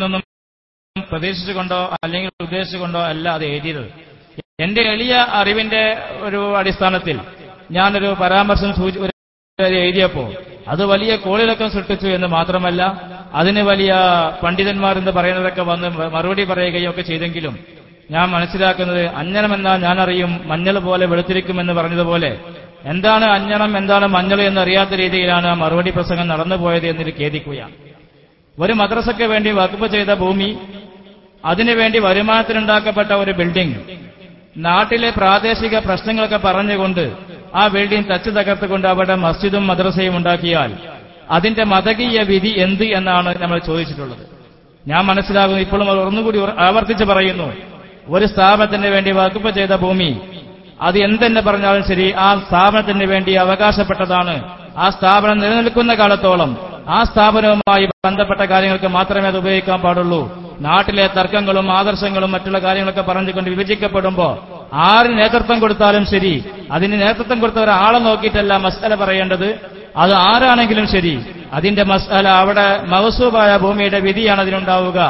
നിന്നും പ്രതീക്ഷിച്ചുകൊണ്ടോ അല്ലെങ്കിൽ ഉദ്ദേശിച്ചുകൊണ്ടോ അല്ല അത് എഴുതിയത്. എന്റെ എളിയ അറിവിന്റെ ഒരു അടിസ്ഥാനത്തിൽ ഞാനൊരു പരാമർശം സൂചി ഒരു എഴുതിയപ്പോ അത് വലിയ കോളിളക്കം സൃഷ്ടിച്ചു എന്ന് മാത്രമല്ല അതിന് വലിയ പണ്ഡിതന്മാർ എന്ന് പറയുന്നതൊക്കെ വന്ന് മറുപടി പറയുകയും ഒക്കെ ചെയ്തെങ്കിലും ഞാൻ മനസ്സിലാക്കുന്നത് അഞ്ഞണമെന്നാൽ ഞാനറിയും മഞ്ഞൾ പോലെ വെളുത്തിരിക്കുമെന്ന് പറഞ്ഞതുപോലെ എന്താണ് അഞ്ഞണം എന്താണ് മഞ്ഞൾ എന്നറിയാത്ത രീതിയിലാണ് മറുപടി പ്രസംഗം നടന്നുപോയത് എന്നൊരു ഖേദിക്കുകയാണ്. ഒരു മദ്രസയ്ക്ക് വേണ്ടി വകുപ്പ് ചെയ്ത ഭൂമി അതിനുവേണ്ടി വരുമാനത്തിനുണ്ടാക്കപ്പെട്ട ഒരു ബിൽഡിംഗ് നാട്ടിലെ പ്രാദേശിക പ്രശ്നങ്ങളൊക്കെ പറഞ്ഞുകൊണ്ട് ആ ബിൽഡിംഗ് തച്ചു തകർത്തുകൊണ്ട് അവിടെ മസ്ജിദും മദ്രസയും ഉണ്ടാക്കിയാൽ അതിന്റെ മതകീയ വിധി എന്ത് എന്നാണ് നമ്മൾ ചോദിച്ചിട്ടുള്ളത്. ഞാൻ മനസ്സിലാകുന്നു ഇപ്പോഴും ഒന്നുകൂടി ആവർത്തിച്ച് പറയുന്നു. ഒരു സ്ഥാപനത്തിന് വേണ്ടി വകുപ്പ് ചെയ്ത ഭൂമി അത് എന്തെന്ന് പറഞ്ഞാലും ശരി ആ സ്ഥാപനത്തിന് വേണ്ടി അവകാശപ്പെട്ടതാണ്. ആ സ്ഥാപനം നിലനിൽക്കുന്ന കാലത്തോളം ആ സ്ഥാപനവുമായി ബന്ധപ്പെട്ട കാര്യങ്ങൾക്ക് മാത്രമേ അത് ഉപയോഗിക്കാൻ പാടുള്ളൂ. നാട്ടിലെ തർക്കങ്ങളും ആദർശങ്ങളും മറ്റുള്ള കാര്യങ്ങളൊക്കെ പറഞ്ഞുകൊണ്ട് വിഭജിക്കപ്പെടുമ്പോ ആര് നേതൃത്വം കൊടുത്താലും ശരി അതിന് നേതൃത്വം കൊടുത്ത ഒരാളെ നോക്കിയിട്ടല്ല മസ്അല പറയേണ്ടത്. അത് ആരാണെങ്കിലും ശരി അതിന്റെ മസ്അല അവിടെ മഹസൂബായ ഭൂമിയുടെ വിധിയാണ് അതിനുണ്ടാവുക.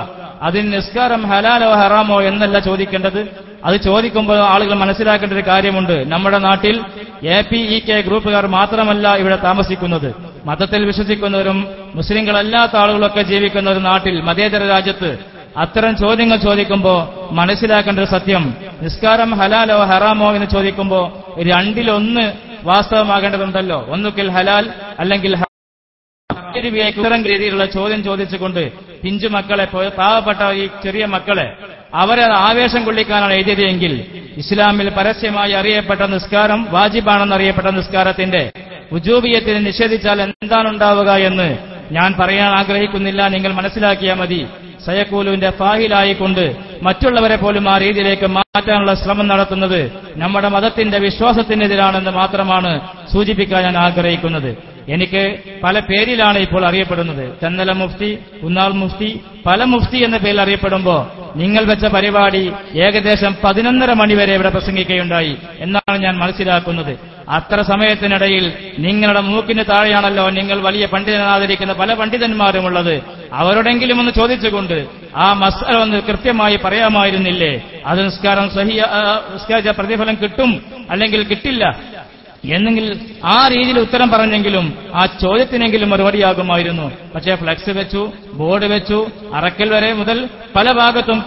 അതിന് നിസ്കാരം ഹലാലോ ഹറാമോ എന്നല്ല ചോദിക്കേണ്ടത്. അത് ചോദിക്കുമ്പോൾ ആളുകൾ മനസ്സിലാക്കേണ്ട ഒരു കാര്യമുണ്ട്. നമ്മുടെ നാട്ടിൽ എ പി ഇ കെ ഗ്രൂപ്പുകാർ മാത്രമല്ല ഇവിടെ താമസിക്കുന്നത്. മതത്തിൽ വിശ്വസിക്കുന്നവരും മുസ്ലിങ്ങളല്ലാത്ത ആളുകളൊക്കെ ജീവിക്കുന്ന ഒരു നാട്ടിൽ മതേതര രാജ്യത്ത് അത്തരം ചോദ്യങ്ങൾ ചോദിക്കുമ്പോൾ മനസ്സിലാക്കേണ്ട ഒരു സത്യം. നിസ്കാരം ഹലാലോ ഹറാമോ എന്ന് ചോദിക്കുമ്പോൾ രണ്ടിലൊന്ന് വാസ്തവമാകേണ്ടതുണ്ടല്ലോ. ഒന്നുകിൽ ഹലാൽ അല്ലെങ്കിൽ ഹ- ഒരു ഇത്തരം രീതിയിലുള്ള ചോദ്യം ചോദിച്ചുകൊണ്ട് പിഞ്ചു മക്കളെ പാവപ്പെട്ട ഈ ചെറിയ മക്കളെ അവരെ ആവേശം കൊള്ളിക്കാനാണ് എഴുതിയതെങ്കിൽ ഇസ്ലാമിൽ പരസ്യമായി അറിയപ്പെട്ട നിസ്കാരം വാജിബാണെന്ന് അറിയപ്പെട്ട നിസ്കാരത്തിന്റെ ഉജൂബിയത്തിന് നിഷേധിച്ചാൽ എന്താണുണ്ടാവുക എന്ന് ഞാൻ പറയാൻ ആഗ്രഹിക്കുന്നില്ല. നിങ്ങൾ മനസ്സിലാക്കിയാൽ മതി. സയക്കൂലുവിന്റെ ഫാഹിലായിക്കൊണ്ട് മറ്റുള്ളവരെ പോലും ആ രീതിയിലേക്ക് മാറ്റാനുള്ള ശ്രമം നടത്തുന്നത് നമ്മുടെ മതത്തിന്റെ വിശ്വാസത്തിനെതിരാണെന്ന് മാത്രമാണ് സൂചിപ്പിക്കാൻ ഞാൻ ആഗ്രഹിക്കുന്നത്. എനിക്ക് പല പേരിലാണ് ഇപ്പോൾ അറിയപ്പെടുന്നത്. ചന്ദല മുഫ്തി ഉന്നാൾ മുഫ്തി പല മുഫ്തി എന്ന പേരിൽ അറിയപ്പെടുമ്പോൾ നിങ്ങൾ വെച്ച പരിപാടി ഏകദേശം പതിനൊന്നര മണിവരെ ഇവിടെ പ്രസംഗിക്കുകയുണ്ടായി എന്നാണ് ഞാൻ മനസ്സിലാക്കുന്നത്. അത്ര സമയത്തിനിടയിൽ നിങ്ങളുടെ മൂക്കിന് താഴെയാണല്ലോ നിങ്ങൾ വലിയ പണ്ഡിതനാദരിക്കുന്ന പല പണ്ഡിതന്മാരുമുള്ളത് അവരോടെങ്കിലും ഒന്ന് ചോദിച്ചുകൊണ്ട് ആ മസാല ഒന്ന് കൃത്യമായി പറയാമായിരുന്നില്ലേ? അത് നിസ്കാരം സഹിയ പ്രതിഫലം കിട്ടും അല്ലെങ്കിൽ കിട്ടില്ല? എന്നെങ്കിൽ ആ രീതിയിൽ ഉത്തരം പറഞ്ഞെങ്കിലും ആ ചോദ്യത്തിനെങ്കിലും മറുപടിയാകുമായിരുന്നു. പക്ഷേ ഫ്ലക്സ് വെച്ചു ബോർഡ് വെച്ചു അറക്കൽ വരെ മുതൽ പല ഭാഗത്തും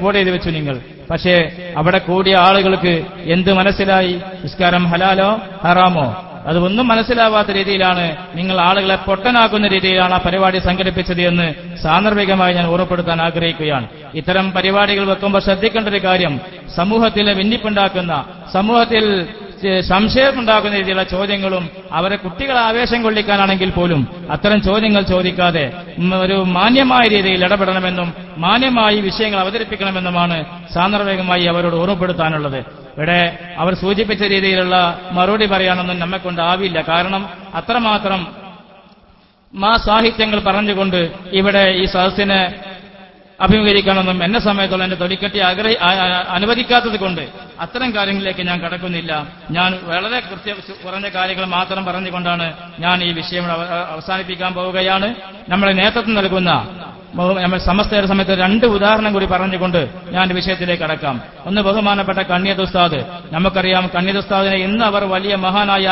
ബോർഡ് ചെയ്ത് വെച്ചു നിങ്ങൾ. പക്ഷേ അവിടെ കൂടിയ ആളുകൾക്ക് എന്ത് മനസ്സിലായി? നിസ്കാരം ഹലാലോ ഹറാമോ? അതൊന്നും മനസ്സിലാവാത്ത രീതിയിലാണ് നിങ്ങൾ ആളുകളെ പൊട്ടനാക്കുന്ന രീതിയിലാണ് ആ പരിപാടി സംഘടിപ്പിച്ചത് എന്ന് സാന്ദർഭികമായി ഞാൻ ഓർമ്മപ്പെടുത്താൻ ആഗ്രഹിക്കുകയാണ്. ഇത്തരം പരിപാടികൾ വെക്കുമ്പോൾ ശ്രദ്ധിക്കേണ്ട ഒരു കാര്യം സമൂഹത്തിലെ ഭിന്നിപ്പുണ്ടാക്കുന്ന സമൂഹത്തിൽ സംശയമുണ്ടാക്കുന്ന രീതിയിലുള്ള ചോദ്യങ്ങളും അവരെ കുട്ടികളെ ആവേശം കൊള്ളിക്കാനാണെങ്കിൽ പോലും അത്തരം ചോദ്യങ്ങൾ ചോദിക്കാതെ ഒരു മാന്യമായ രീതിയിൽ ഇടപെടണമെന്നും മാന്യമായി വിഷയങ്ങൾ അവതരിപ്പിക്കണമെന്നുമാണ് സാന്ദർഭികമായി അവരോട് ഓർമ്മപ്പെടുത്താനുള്ളത്. ഇവിടെ അവർ സൂചിപ്പിച്ച രീതിയിലുള്ള മറുപടി പറയാനൊന്നും നമ്മെ ആവില്ല കാരണം അത്രമാത്രം മാ സാഹിത്യങ്ങൾ പറഞ്ഞുകൊണ്ട് ഇവിടെ ഈ സദസ്സിനെ അഭിമുഖീകരിക്കണമെന്നും എന്നെ സമയത്തുള്ള എന്റെ തൊലിക്കെട്ടി ആഗ്രഹി അനുവദിക്കാത്തത് കൊണ്ട് അത്തരം കാര്യങ്ങളിലേക്ക് ഞാൻ കടക്കുന്നില്ല. ഞാൻ വളരെ കൃത്യ കുറഞ്ഞ കാര്യങ്ങൾ മാത്രം പറഞ്ഞുകൊണ്ടാണ് ഞാൻ ഈ വിഷയം അവസാനിപ്പിക്കാൻ പോവുകയാണ്. നമ്മളെ നേതൃത്വം നൽകുന്ന നമ്മൾ സമസ്തയുടെ സമയത്ത് രണ്ട് ഉദാഹരണം കൂടി പറഞ്ഞുകൊണ്ട് ഞാൻ വിഷയത്തിലേക്ക് അടക്കാം ഒന്ന് ബഹുമാനപ്പെട്ട കണ്ണിയത് ഉസ്താദ്. നമുക്കറിയാം കണ്ണിയത് ഉസ്താദിനെ ഇന്ന് അവർ വലിയ മഹാനായി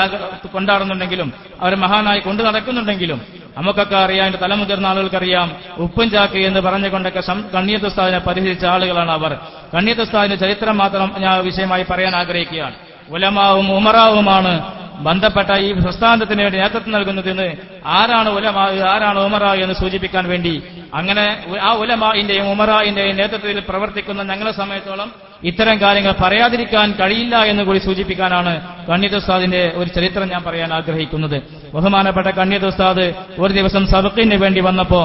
കൊണ്ടാടുന്നുണ്ടെങ്കിലും അവർ മഹാനായി കൊണ്ടു നടക്കുന്നുണ്ടെങ്കിലും നമുക്കൊക്കെ അറിയാം എന്റെ തലമുതിർന്ന ആളുകൾക്കറിയാം ഉപ്പും ചാക്കി എന്ന് പറഞ്ഞുകൊണ്ടൊക്കെ കണ്ണിയത്തുസ്താദിനെ പരിഹരിച്ച ആളുകളാണ് അവർ. കണ്ണിയത്തുസ്താദിന്റെ ചരിത്രം മാത്രം ഞാൻ വിഷയമായി പറയാൻ ആഗ്രഹിക്കുകയാണ്. ഉലമാവും ഉമറാവുമാണ് ബന്ധപ്പെട്ട ഈ പ്രസ്ഥാനത്തിന് വേണ്ടി നേതൃത്വം നൽകുന്നതെന്ന് ആരാണ് ഉലമാ ആരാണ് ഉമറ എന്ന് സൂചിപ്പിക്കാൻ വേണ്ടി. അങ്ങനെ ആ ഉലമാന്റെയും ഉമറായിന്റെയും നേതൃത്വത്തിൽ പ്രവർത്തിക്കുന്ന ഞങ്ങളെ സമയത്തോളം ഇത്തരം കാര്യങ്ങൾ പറയാതിരിക്കാൻ കഴിയില്ല എന്ന് കൂടി സൂചിപ്പിക്കാനാണ് കണ്ണിയത്ത് ഉസ്താദിന്റെ ഒരു ചരിത്രം ഞാൻ പറയാൻ ആഗ്രഹിക്കുന്നത്. ബഹുമാനപ്പെട്ട കണ്ണിയത്ത് ഉസ്താദ് ഒരു ദിവസം സബക്കിന് വേണ്ടി വന്നപ്പോ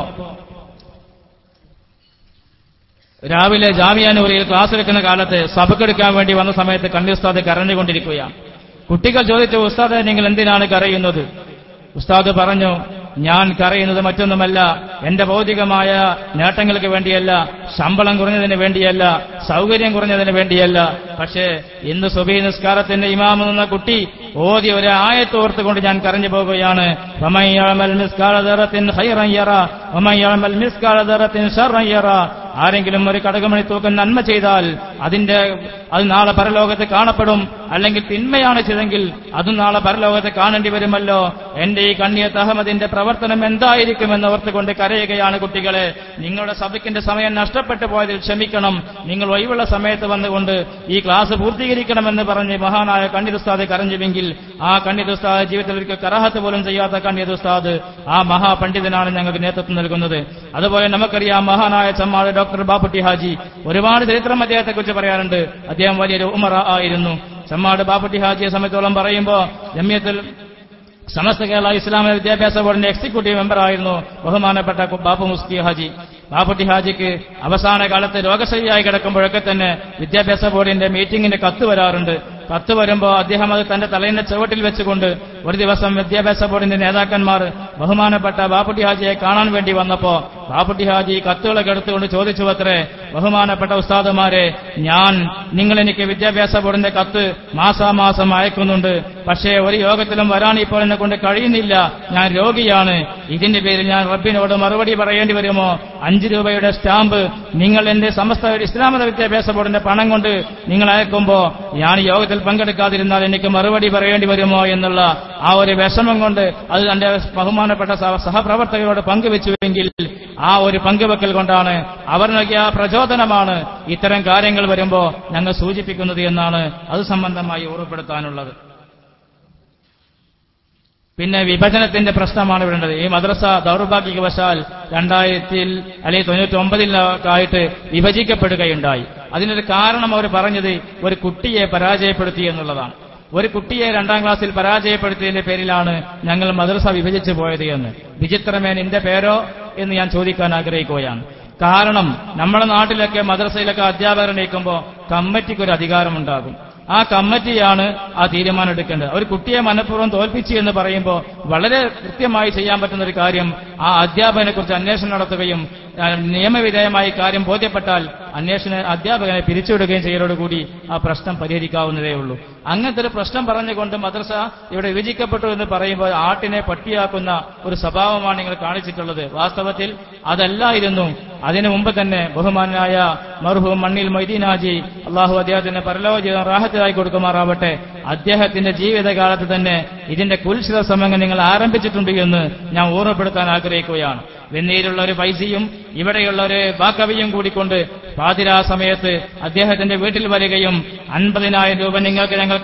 രാവിലെ ജാമിയാനൂരിൽ ക്ലാസ് എടുക്കുന്ന കാലത്ത് സബക്കെടുക്കാൻ വേണ്ടി വന്ന സമയത്ത് കണ്ണി ഉസ്താദ് കരഞ്ഞുകൊണ്ടിരിക്കുകയാണ്. കുട്ടികൾ ചോദിച്ചു ഉസ്താദ് നിങ്ങൾ എന്തിനാണ് കരയുന്നത്? ഉസ്താദ് പറഞ്ഞു ഞാൻ കരയുന്നത് മറ്റൊന്നുമല്ല. എന്റെ ഭൗതികമായ നേട്ടങ്ങൾക്ക് വേണ്ടിയല്ല ശമ്പളം കുറഞ്ഞതിന് വേണ്ടിയല്ല സൗകര്യം കുറഞ്ഞതിന് വേണ്ടിയല്ല. പക്ഷേ ഇന്ന് സുബി നിസ്കാരത്തിന്റെ ഇമാമ് നിന്ന കുട്ടി ഓതി ഒരു ആയത്തോർത്തുകൊണ്ട് ഞാൻ കരഞ്ഞു പോകുകയാണ് വമൻ യഅമൽ മിസ്കാല ദറത്തിൻ ഖൈറൻ യറ. ആരെങ്കിലും ഒരു കടകമണി തൂക്കം നന്മ ചെയ്താൽ അതിന്റെ അത് നാളെ പരലോകത്ത് കാണപ്പെടും. അല്ലെങ്കിൽ തിന്മയാണ് ചെയ്തെങ്കിൽ അതും നാളെ പരലോകത്ത് കാണേണ്ടി വരുമല്ലോ. എന്റെ ഈ കണ്ണിയ തഹമ്മദിന്റെ പ്രവർത്തനം എന്തായിരിക്കുമെന്ന് ഓർത്തുകൊണ്ട് കരയുകയാണ് കുട്ടികളെ. നിങ്ങളുടെ സഭയ്ക്കിന്റെ സമയം നഷ്ടപ്പെട്ടു പോയതിൽ ക്ഷമിക്കണം. നിങ്ങൾ ഒഴിവുള്ള സമയത്ത് വന്നുകൊണ്ട് ഈ ക്ലാസ് പൂർത്തീകരിക്കണമെന്ന് പറഞ്ഞ് മഹാനായ കണ്ണിദുസ്താദ് കരഞ്ഞുവെങ്കിൽ ആ കണ്ണിദുസ്താദ് ജീവിതത്തിൽ ഒരിക്കൽ കറാഹത്ത് പോലും ചെയ്യാത്ത കണ്ണിദുസ്താദ് ആ മഹാപണ്ഡിതനാണ് ഞങ്ങൾക്ക് നേതൃത്വം നൽകുന്നത്. അതുപോലെ നമുക്കറിയാം മഹാനായ ചമ്മാട് ഡോക്ടർ ബാപ്പുട്ടി ഹാജി ഒരുപാട് ചരിത്രം അദ്ദേഹത്തെ കുറിച്ച് പറയാറുണ്ട്. അദ്ദേഹം വലിയൊരു ഉമറ ആയിരുന്നു. ചമ്മാട് ബാപ്പുട്ടി ഹാജിയെ സമയത്തോളം പറയുമ്പോൾ ജമ്യത്തിൽ സമസ്ത കേരള ഇസ്ലാമിക വിദ്യാഭ്യാസ ബോർഡിന്റെ എക്സിക്യൂട്ടീവ് മെമ്പർ ആയിരുന്നു ബഹുമാനപ്പെട്ട ബാപ്പു മുസ്കി ഹാജി. ബാപ്പുട്ടി ഹാജിക്ക് അവസാന കാലത്ത് രോഗശൈലിയായി കിടക്കുമ്പോഴൊക്കെ തന്നെ വിദ്യാഭ്യാസ ബോർഡിന്റെ മീറ്റിംഗിന്റെ കത്ത് വരാറുണ്ട്. കത്ത് വരുമ്പോൾ അദ്ദേഹം അത് തന്റെ തലയിന്റെ ചുവട്ടിൽ വെച്ചുകൊണ്ട് ഒരു ദിവസം വിദ്യാഭ്യാസ ബോർഡിന്റെ നേതാക്കന്മാർ ബഹുമാനപ്പെട്ട ബാപ്പുട്ടി ഹാജിയെ കാണാൻ വേണ്ടി വന്നപ്പോ ബാപ്പുട്ടി ഹാജി കത്തുകളൊക്കെ എടുത്തുകൊണ്ട് ചോദിച്ചു അത്രേ ബഹുമാനപ്പെട്ട ഉസ്താദുമാരെ ഞാൻ നിങ്ങൾ എനിക്ക് വിദ്യാഭ്യാസ ബോർഡിന്റെ കത്ത് മാസാമാസം അയക്കുന്നുണ്ട്. പക്ഷേ ഒരു യോഗത്തിലും വരാൻ ഇപ്പോൾ എന്നെ കൊണ്ട് കഴിയുന്നില്ല. ഞാൻ രോഗിയാണ്. ഇതിന്റെ പേരിൽ ഞാൻ റബ്ബിനോട് മറുപടി പറയേണ്ടി വരുമോ? അഞ്ചു രൂപയുടെ സ്റ്റാമ്പ് നിങ്ങൾ എന്റെ സമസ്ത ഇസ്ലാമത വിദ്യാഭ്യാസ ബോർഡിന്റെ പണം കൊണ്ട് നിങ്ങൾ അയക്കുമ്പോ ഞാൻ ഈ യോഗത്തിൽ പങ്കെടുക്കാതിരുന്നാൽ എനിക്ക് മറുപടി പറയേണ്ടി വരുമോ എന്നുള്ള ആ ഒരു വിഷമം കൊണ്ട് അത് തന്റെ ബഹുമാനപ്പെട്ട സഹ- സഹപ്രവർത്തകരോട് പങ്കുവെച്ചുവെങ്കിൽ ആ ഒരു പങ്കുവെക്കൽ കൊണ്ടാണ് അവർ നൽകിയ ആ പ്രചോദനമാണ് ഇത്തരം കാര്യങ്ങൾ വരുമ്പോൾ ഞങ്ങൾ സൂചിപ്പിക്കുന്നത് എന്നാണ് അത് സംബന്ധമായി ഓർമ്മപ്പെടുത്താനുള്ളത്. പിന്നെ വിഭജനത്തിന്റെ പ്രശ്നമാണ് വേണ്ടത് ഈ മദ്രസ ദൗർഭാഗ്യവശാൽ രണ്ടായിരത്തിൽ അല്ലെങ്കിൽ തൊണ്ണൂറ്റി ഒമ്പതിലായിട്ട് വിഭജിക്കപ്പെടുകയുണ്ടായി. അതിനൊരു കാരണം അവർ പറഞ്ഞത് ഒരു കുട്ടിയെ പരാജയപ്പെടുത്തി എന്നുള്ളതാണ്. ഒരു കുട്ടിയെ രണ്ടാം ക്ലാസ്സിൽ പരാജയപ്പെടുത്തിയതിന്റെ പേരിലാണ് ഞങ്ങൾ മദ്രസ വിഭജിച്ചു പോയത് എന്ന്. വിചിത്രമേൻ എന്റെ പേരോ എന്ന് ഞാൻ ചോദിക്കാൻ ആഗ്രഹിക്കുകയാണ്. കാരണം നമ്മുടെ നാട്ടിലൊക്കെ മദ്രസയിലൊക്കെ അധ്യാപകർ നീക്കുമ്പോൾ കമ്മിറ്റിക്കൊരു അധികാരമുണ്ടാകും. ആ കമ്മിറ്റിയാണ് ആ തീരുമാനം എടുക്കേണ്ടത്. ഒരു കുട്ടിയെ മനഃപൂർവം തോൽപ്പിച്ചു എന്ന് പറയുമ്പോൾ വളരെ കൃത്യമായി ചെയ്യാൻ പറ്റുന്ന ഒരു കാര്യം ആ അധ്യാപകനെ കുറിച്ച് അന്വേഷണം നടത്തുകയും നിയമവിധേയമായി കാര്യം ബോധ്യപ്പെട്ടാൽ അന്വേഷണ അധ്യാപകനെ പിരിച്ചുവിടുകയും ചെയ്യലോടുകൂടി ആ പ്രശ്നം പരിഹരിക്കാവുന്നതേ ഉള്ളൂ. അങ്ങനത്തെ ഒരു പ്രശ്നം പറഞ്ഞുകൊണ്ട് മദ്രസ ഇവിടെ വിഭജിക്കപ്പെട്ടു എന്ന് പറയുമ്പോൾ ആട്ടിനെ പട്ടിയാക്കുന്ന ഒരു സ്വഭാവമാണ് നിങ്ങൾ കാണിച്ചിട്ടുള്ളത്. വാസ്തവത്തിൽ അതല്ലായിരുന്നു അതിനു മുമ്പ് തന്നെ ബഹുമാനായ മർഹൂം മണ്ണിൽ മൊയ്തീനാജി അള്ളാഹു അദ്ദേഹത്തിന് പരലോക ജീവിതം റാഹത്തിലായി കൊടുക്കുമാറാവട്ടെ. അദ്ദേഹത്തിന്റെ ജീവിതകാലത്ത് തന്നെ ഇതിന്റെ കുൽസിത ശ്രമങ്ങൾ നിങ്ങൾ ആരംഭിച്ചിട്ടുണ്ട് എന്ന് ഞാൻ ഓർമ്മപ്പെടുത്താൻ ആഗ്രഹിക്കുകയാണ്. വെന്നീരുള്ള ഒരു പൈസയും ഇവിടെയുള്ള ഒരു ബാക്കവിയും കൂടിക്കൊണ്ട് പാതിരാ സമയത്ത് അദ്ദേഹത്തിന്റെ വീട്ടിൽ വരികയും അൻപതിനായിരം രൂപ നിങ്ങൾക്ക് ഞങ്ങൾ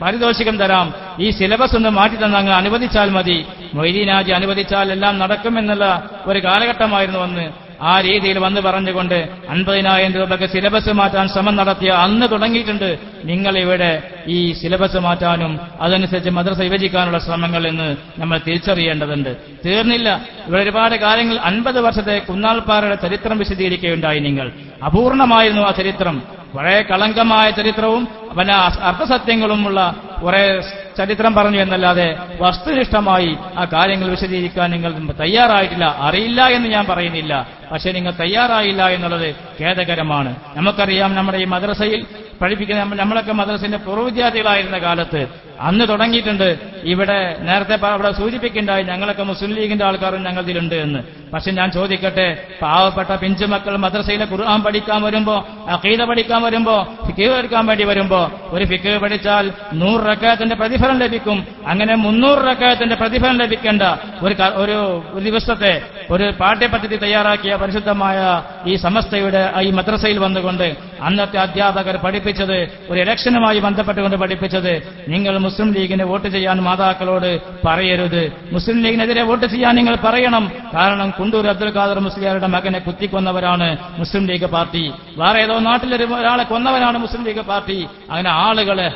പാരിതോഷികം തരാം. ഈ സിലബസ് ഒന്ന് മാറ്റി തന്നെ അങ്ങ് അനുവദിച്ചാൽ മതി. മൊയ്തീനാജി അനുവദിച്ചാൽ എല്ലാം നടക്കുമെന്നുള്ള ഒരു കാലഘട്ടമായിരുന്നു അന്ന്. ആ രീതിയിൽ വന്ന് പറഞ്ഞുകൊണ്ട് അൻപതിനായിരം രൂപയ്ക്ക് സിലബസ് മാറ്റാൻ ശ്രമം നടത്തിയ അന്ന് തുടങ്ങിയിട്ടുണ്ട്. നിങ്ങൾ ഇവിടെ ഈ സിലബസ് മാറ്റാനും അതനുസരിച്ച് മദ്രസ വിഭജിക്കാനുള്ള ശ്രമങ്ങൾ എന്ന് നമ്മൾ തിരിച്ചറിയേണ്ടതുണ്ട്. തീർന്നില്ല. ഇവിടെ ഒരുപാട് കാര്യങ്ങൾ അൻപത് വർഷത്തെ കുന്നാൾപ്പാറയുടെ ചരിത്രം വിശദീകരിക്കുകയുണ്ടായി നിങ്ങൾ. അപൂർണമായിരുന്നു ആ ചരിത്രം. വളരെ കളങ്കമായ ചരിത്രവും പല അർത്ഥസത്യങ്ങളുമുള്ള കുറെ ചരിത്രം പറഞ്ഞു എന്നല്ലാതെ വസ്തുനിഷ്ഠമായി ആ കാര്യങ്ങൾ വിശദീകരിക്കാൻ നിങ്ങൾ തയ്യാറായിട്ടില്ല അറിയില്ല എന്ന് ഞാൻ പറയുന്നില്ല. പക്ഷെ നിങ്ങൾ തയ്യാറായില്ല എന്നുള്ളത് ഖേദകരമാണ്. നമുക്കറിയാം നമ്മുടെ ഈ മദ്രസയിൽ പഠിപ്പിക്കുന്ന നമ്മളൊക്കെ മദ്രസിന്റെ പൂർവ വിദ്യാർത്ഥികളായിരുന്ന കാലത്ത് അന്ന് തുടങ്ങിയിട്ടുണ്ട്. ഇവിടെ നേരത്തെ അവിടെ സൂചിപ്പിക്കുണ്ടായി ഞങ്ങളൊക്കെ മുസ്ലിം ലീഗിന്റെ ആൾക്കാരും ഞങ്ങളിതിലുണ്ട് എന്ന്. പക്ഷെ ഞാൻ ചോദിക്കട്ടെ പാവപ്പെട്ട പിഞ്ചുമക്കൾ മദ്രസയിലെ ഖുർആൻ പഠിക്കാൻ വരുമ്പോ അഖീദ പഠിക്കാൻ വരുമ്പോ ഫിക്കീവ് എടുക്കാൻ വേണ്ടി വരുമ്പോ ഒരു ഫിക്കീവ് പഠിച്ചാൽ നൂറ് റക്കായത്തിന്റെ പ്രതിഫലം ലഭിക്കും. അങ്ങനെ മുന്നൂറ് റക്കായത്തിന്റെ പ്രതിഫലം ലഭിക്കേണ്ട ഒരു ഒരു ദിവസത്തെ ഒരു പാഠ്യപദ്ധതി തയ്യാറാക്കിയ പരിശുദ്ധമായ ഈ സമസ്തയുടെ ഈ മദ്രസയിൽ വന്നുകൊണ്ട് അന്നത്തെ അധ്യാപകർ പഠിപ്പിച്ചത് ഒരു ഇലക്ഷനുമായി ബന്ധപ്പെട്ടുകൊണ്ട് പഠിപ്പിച്ചത് നിങ്ങൾ മുസ്ലിം ലീഗിന് വോട്ട് ചെയ്യാൻ മാതാക്കളോട് പറയരുത്. മുസ്ലിം ലീഗിനെതിരെ വോട്ട് ചെയ്യാൻ നിങ്ങൾ പറയണം. കാരണം കുണ്ടൂർ അബ്ദുൽ ഖാദർ മുസ്ലിയാരുടെ മകനെ കുത്തിക്കൊന്നവരാണ് മുസ്ലിം ലീഗ് പാർട്ടി. വേറെ ഏതോ നാട്ടിലൊരു ഒരാളെ കൊന്നവരാണ് മുസ്ലിം ലീഗ് പാർട്ടി. അങ്ങനെ ആളുകളെ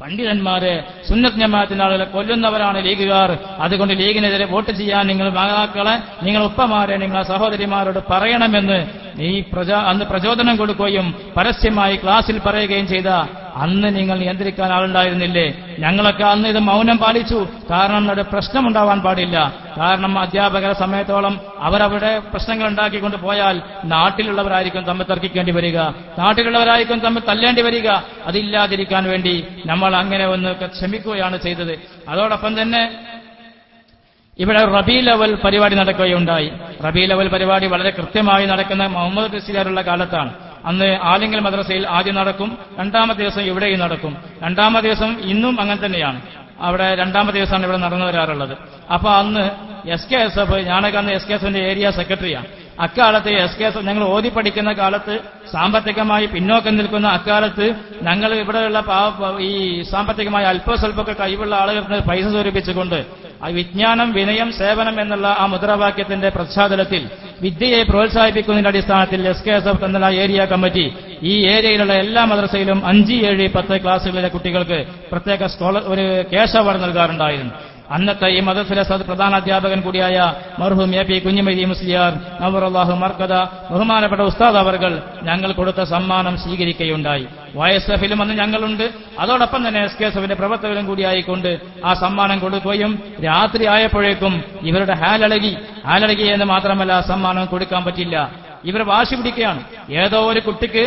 പണ്ഡിതന്മാരെ സുന്നത്ത് ജമാഅത്തിന്റെ ആളുകളെ കൊല്ലുന്നവരാണ് ലീഗുകാർ. അതുകൊണ്ട് ലീഗിനെതിരെ വോട്ട് ചെയ്യാൻ നിങ്ങൾ മാതാക്കളെ നിങ്ങൾ ഉപ്പമാരെ നിങ്ങൾ സഹോദരിമാരോട് പറയണമെന്ന് ഈ പ്രജ അന്ന് പ്രചോദനം കൊടുക്കുകയും പരസ്യമായി ക്ലാസ്സിൽ പറയുകയും ചെയ്ത അന്ന് നിങ്ങൾ നിയന്ത്രിക്കാൻ ആളുണ്ടായിരുന്നില്ലേ? ഞങ്ങളൊക്കെ അന്ന് ഇത് മൗനം പാലിച്ചു. കാരണം ഒരു പ്രശ്നമുണ്ടാവാൻ പാടില്ല. കാരണം അധ്യാപകരെ സമയത്തോളം അവരവരുടെ പ്രശ്നങ്ങൾ ഉണ്ടാക്കിക്കൊണ്ട് പോയാൽ നാട്ടിലുള്ളവരായിരിക്കും തമ്മിൽ തർക്കിക്കേണ്ടി വരിക. നാട്ടിലുള്ളവരായിരിക്കും തമ്മിൽ തല്ലേണ്ടി വരിക. അതില്ലാതിരിക്കാൻ വേണ്ടി നമ്മൾ അങ്ങനെ ഒന്ന് ക്ഷമിക്കുകയാണ് ചെയ്തത്. അതോടൊപ്പം തന്നെ ഇവിടെ റബി ലെവൽ പരിപാടി നടക്കുകയുണ്ടായി. റബി ലെവൽ പരിപാടി വളരെ കൃത്യമായി നടക്കുന്ന മുഹമ്മദ് റസിയാറുള്ള കാലത്താണ്. അന്ന് ആലിംഗൽ മദ്രസയിൽ ആദ്യം നടക്കും രണ്ടാമത്തെ ദിവസം ഇവിടെയും നടക്കും. രണ്ടാമത്തെ ദിവസം ഇന്നും അങ്ങനെ തന്നെയാണ്. അവിടെ രണ്ടാമത്തെ ദിവസമാണ് ഇവിടെ നടന്നു വരാറുള്ളത്. അപ്പൊ അന്ന് എസ് കെ എസ് എഫ് ഞാനൊക്കെ അന്ന് എസ് കെ എഫിന്റെ ഏരിയ സെക്രട്ടറിയാണ് അക്കാലത്ത് എസ് കെ എസ് ഞങ്ങൾ ഓതി പഠിക്കുന്ന കാലത്ത് സാമ്പത്തികമായി പിന്നോക്കം നിൽക്കുന്ന അക്കാലത്ത് ഞങ്ങൾ ഇവിടെയുള്ള ഈ സാമ്പത്തികമായി അല്പസ്വല്പമൊക്കെ കഴിവുള്ള ആളുകൾക്ക് പൈസ സ്വരൂപിച്ചുകൊണ്ട് വിജ്ഞാനം വിനയം സേവനം എന്നുള്ള ആ മുദ്രാവാക്യത്തിന്റെ പശ്ചാത്തലത്തിൽ വിദ്യയെ പ്രോത്സാഹിപ്പിക്കുന്നതിന്റെ അടിസ്ഥാനത്തിൽ എസ് കെ എസ് എഫ് എന്നുള്ള ഏരിയ കമ്മിറ്റി ഈ ഏരിയയിലുള്ള എല്ലാ മദ്രസയിലും അഞ്ച് ഏഴ് പത്ത് ക്ലാസ്സുകളിലെ കുട്ടികൾക്ക് പ്രത്യേക സ്കോളർ ഒരു ക്യാഷ് അവാർഡ് നൽകാറുണ്ടായിരുന്നു. അന്നത്തെ ഈ മദ്രസയിലെ സദ് പ്രധാന അധ്യാപകൻ കൂടിയായ മർഹൂം എ പി കുഞ്ഞുമൈദി മുസ്ലിയാർ നവറുല്ലാഹു മർക്കദ ബഹുമാനപ്പെട്ട ഉസ്താദ് അവർകൾ ഞങ്ങൾ കൊടുത്ത സമ്മാനം സ്വീകരിക്കുകയുണ്ടായി. വൈഎസ് എഫിലും അന്ന് ഞങ്ങളുണ്ട്. അതോടൊപ്പം തന്നെ എസ് കെ എസ് എഫിന്റെ പ്രവർത്തകരും കൂടിയായിക്കൊണ്ട് ആ സമ്മാനം കൊടുക്കുകയും രാത്രി ആയപ്പോഴേക്കും ഇവരുടെ ഹാലളകി ഹാലളകി എന്ന് മാത്രമല്ല സമ്മാനം കൊടുക്കാൻ പറ്റില്ല. ഇവർ വാശി പിടിക്കുകയാണ്. ഏതോ ഒരു കുട്ടിക്ക്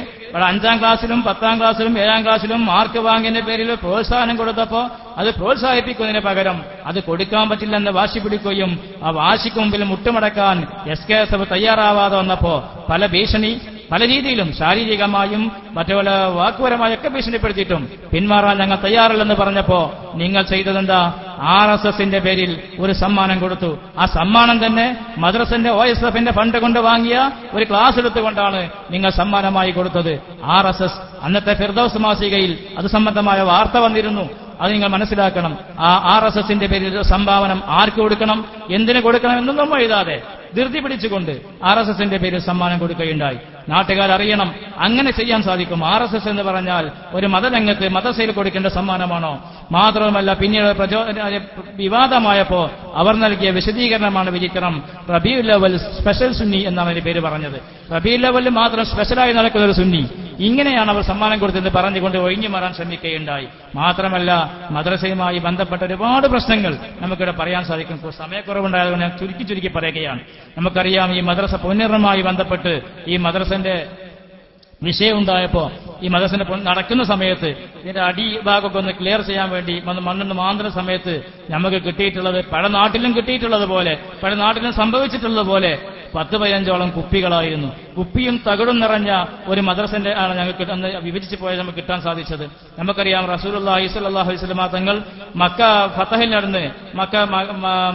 അഞ്ചാം ക്ലാസ്സിലും പത്താം ക്ലാസ്സിലും ഏഴാം ക്ലാസ്സിലും മാർക്ക് വാങ്ങിന്റെ പേരിൽ പ്രോത്സാഹനം കൊടുത്തപ്പോ അത് പ്രോത്സാഹിപ്പിക്കുന്നതിന് പകരം അത് കൊടുക്കാൻ പറ്റില്ലെന്ന് വാശി പിടിക്കുകയും ആ വാശിക്ക് മുമ്പിൽ മുട്ടുമടക്കാൻ എസ് കെ എസ് എഫ് തയ്യാറാവാതെ വന്നപ്പോ പല ഭീഷണി പല രീതിയിലും ശാരീരികമായും മറ്റുപല വാക്കുപരമായൊക്കെ ഭീഷണിപ്പെടുത്തിയിട്ടും പിന്മാറാൻ ഞങ്ങൾ തയ്യാറല്ലെന്ന് പറഞ്ഞപ്പോ നിങ്ങൾ ചെയ്തതെന്താ? ആർ എസ് എസിന്റെ പേരിൽ ഒരു സമ്മാനം കൊടുത്തു. ആ സമ്മാനം തന്നെ മദ്രസന്റെ ഒ എസ് എഫിന്റെ ഫണ്ട് കൊണ്ട് വാങ്ങിയ ഒരു ക്ലാസ് എടുത്തുകൊണ്ടാണ് നിങ്ങൾ സമ്മാനമായി കൊടുത്തത്. ആർ എസ് എസ് അന്നത്തെ ഫിർദൌസ് മാസികയിൽ അത് സംബന്ധമായ വാർത്ത വന്നിരുന്നു. അത് നിങ്ങൾ മനസ്സിലാക്കണം. ആ ആർ എസ് എസിന്റെ പേരിൽ സംഭാവനം ആർക്ക് കൊടുക്കണം എന്തിനു കൊടുക്കണം എന്നൊന്നും എഴുതാതെ ധൃതി പിടിച്ചുകൊണ്ട് ആർ എസ് എസിന്റെ പേരിൽ സമ്മാനം കൊടുക്കുകയുണ്ടായി. നാട്ടുകാർ അറിയണം. അങ്ങനെ ചെയ്യാൻ സാധിക്കും. ആർ എസ് എസ് എന്ന് പറഞ്ഞാൽ ഒരു മതരംഗത്ത് മതസയിൽ കൊടുക്കേണ്ട സമ്മാനമാണോ? മാത്രവുമല്ല പിന്നീട് പ്രചോ വിവാദമായപ്പോ അവർ നൽകിയ വിശദീകരണമാണ് വിചിത്രം. റബീ ലെവൽ സ്പെഷ്യൽ സുന്നി എന്നാണ് പേര് പറഞ്ഞത്. റബീ ലെവലിൽ മാത്രം സ്പെഷ്യലായി നടക്കുന്ന ഒരു സുന്നി. ഇങ്ങനെയാണ് അവർ സമ്മാനം കൊടുത്തെന്ന് പറഞ്ഞുകൊണ്ട് ഒഴിഞ്ഞു മാറാൻ ശ്രമിക്കുകയുണ്ടായി. മാത്രമല്ല മദ്രസയുമായി ബന്ധപ്പെട്ട ഒരുപാട് പ്രശ്നങ്ങൾ നമുക്കിവിടെ പറയാൻ സാധിക്കും. സമയക്കുറവുണ്ടായതുകൊണ്ട് ഞാൻ ചുരുക്കി ചുരുക്കി പറയുകയാണ്. നമുക്കറിയാം ഈ മദ്രസ പുനർമായി ബന്ധപ്പെട്ട് ഈ മദ്രസന്റെ വിഷയം ഉണ്ടായപ്പോ ഈ മദ്രസന്റെ നടക്കുന്ന സമയത്ത് ഇതിന്റെ അടിഭാഗമൊക്കെ ഒന്ന് ക്ലിയർ ചെയ്യാൻ വേണ്ടി വന്ന് മണ്ണെന്ന് മാന്തുന്ന സമയത്ത് നമുക്ക് കിട്ടിയിട്ടുള്ളത് പല നാട്ടിലും കിട്ടിയിട്ടുള്ളത് പോലെ പല നാട്ടിലും സംഭവിച്ചിട്ടുള്ളത് പോലെ പത്ത് പതിനഞ്ചോളം കുപ്പികളായിരുന്നു. കുപ്പിയും തകിടും നിറഞ്ഞ ഒരു മദ്രസന്റെ ആണ് ഞങ്ങൾക്ക് അന്ന് വിഭജിച്ച് പോയത് നമുക്ക് കിട്ടാൻ സാധിച്ചത്. നമുക്കറിയാം റസൂലുള്ളാഹി സ്വല്ലല്ലാഹു അലൈഹി വസല്ലമ തങ്ങൾ മക്ക ഫത്തഹിൽ നടന്ന് മക്ക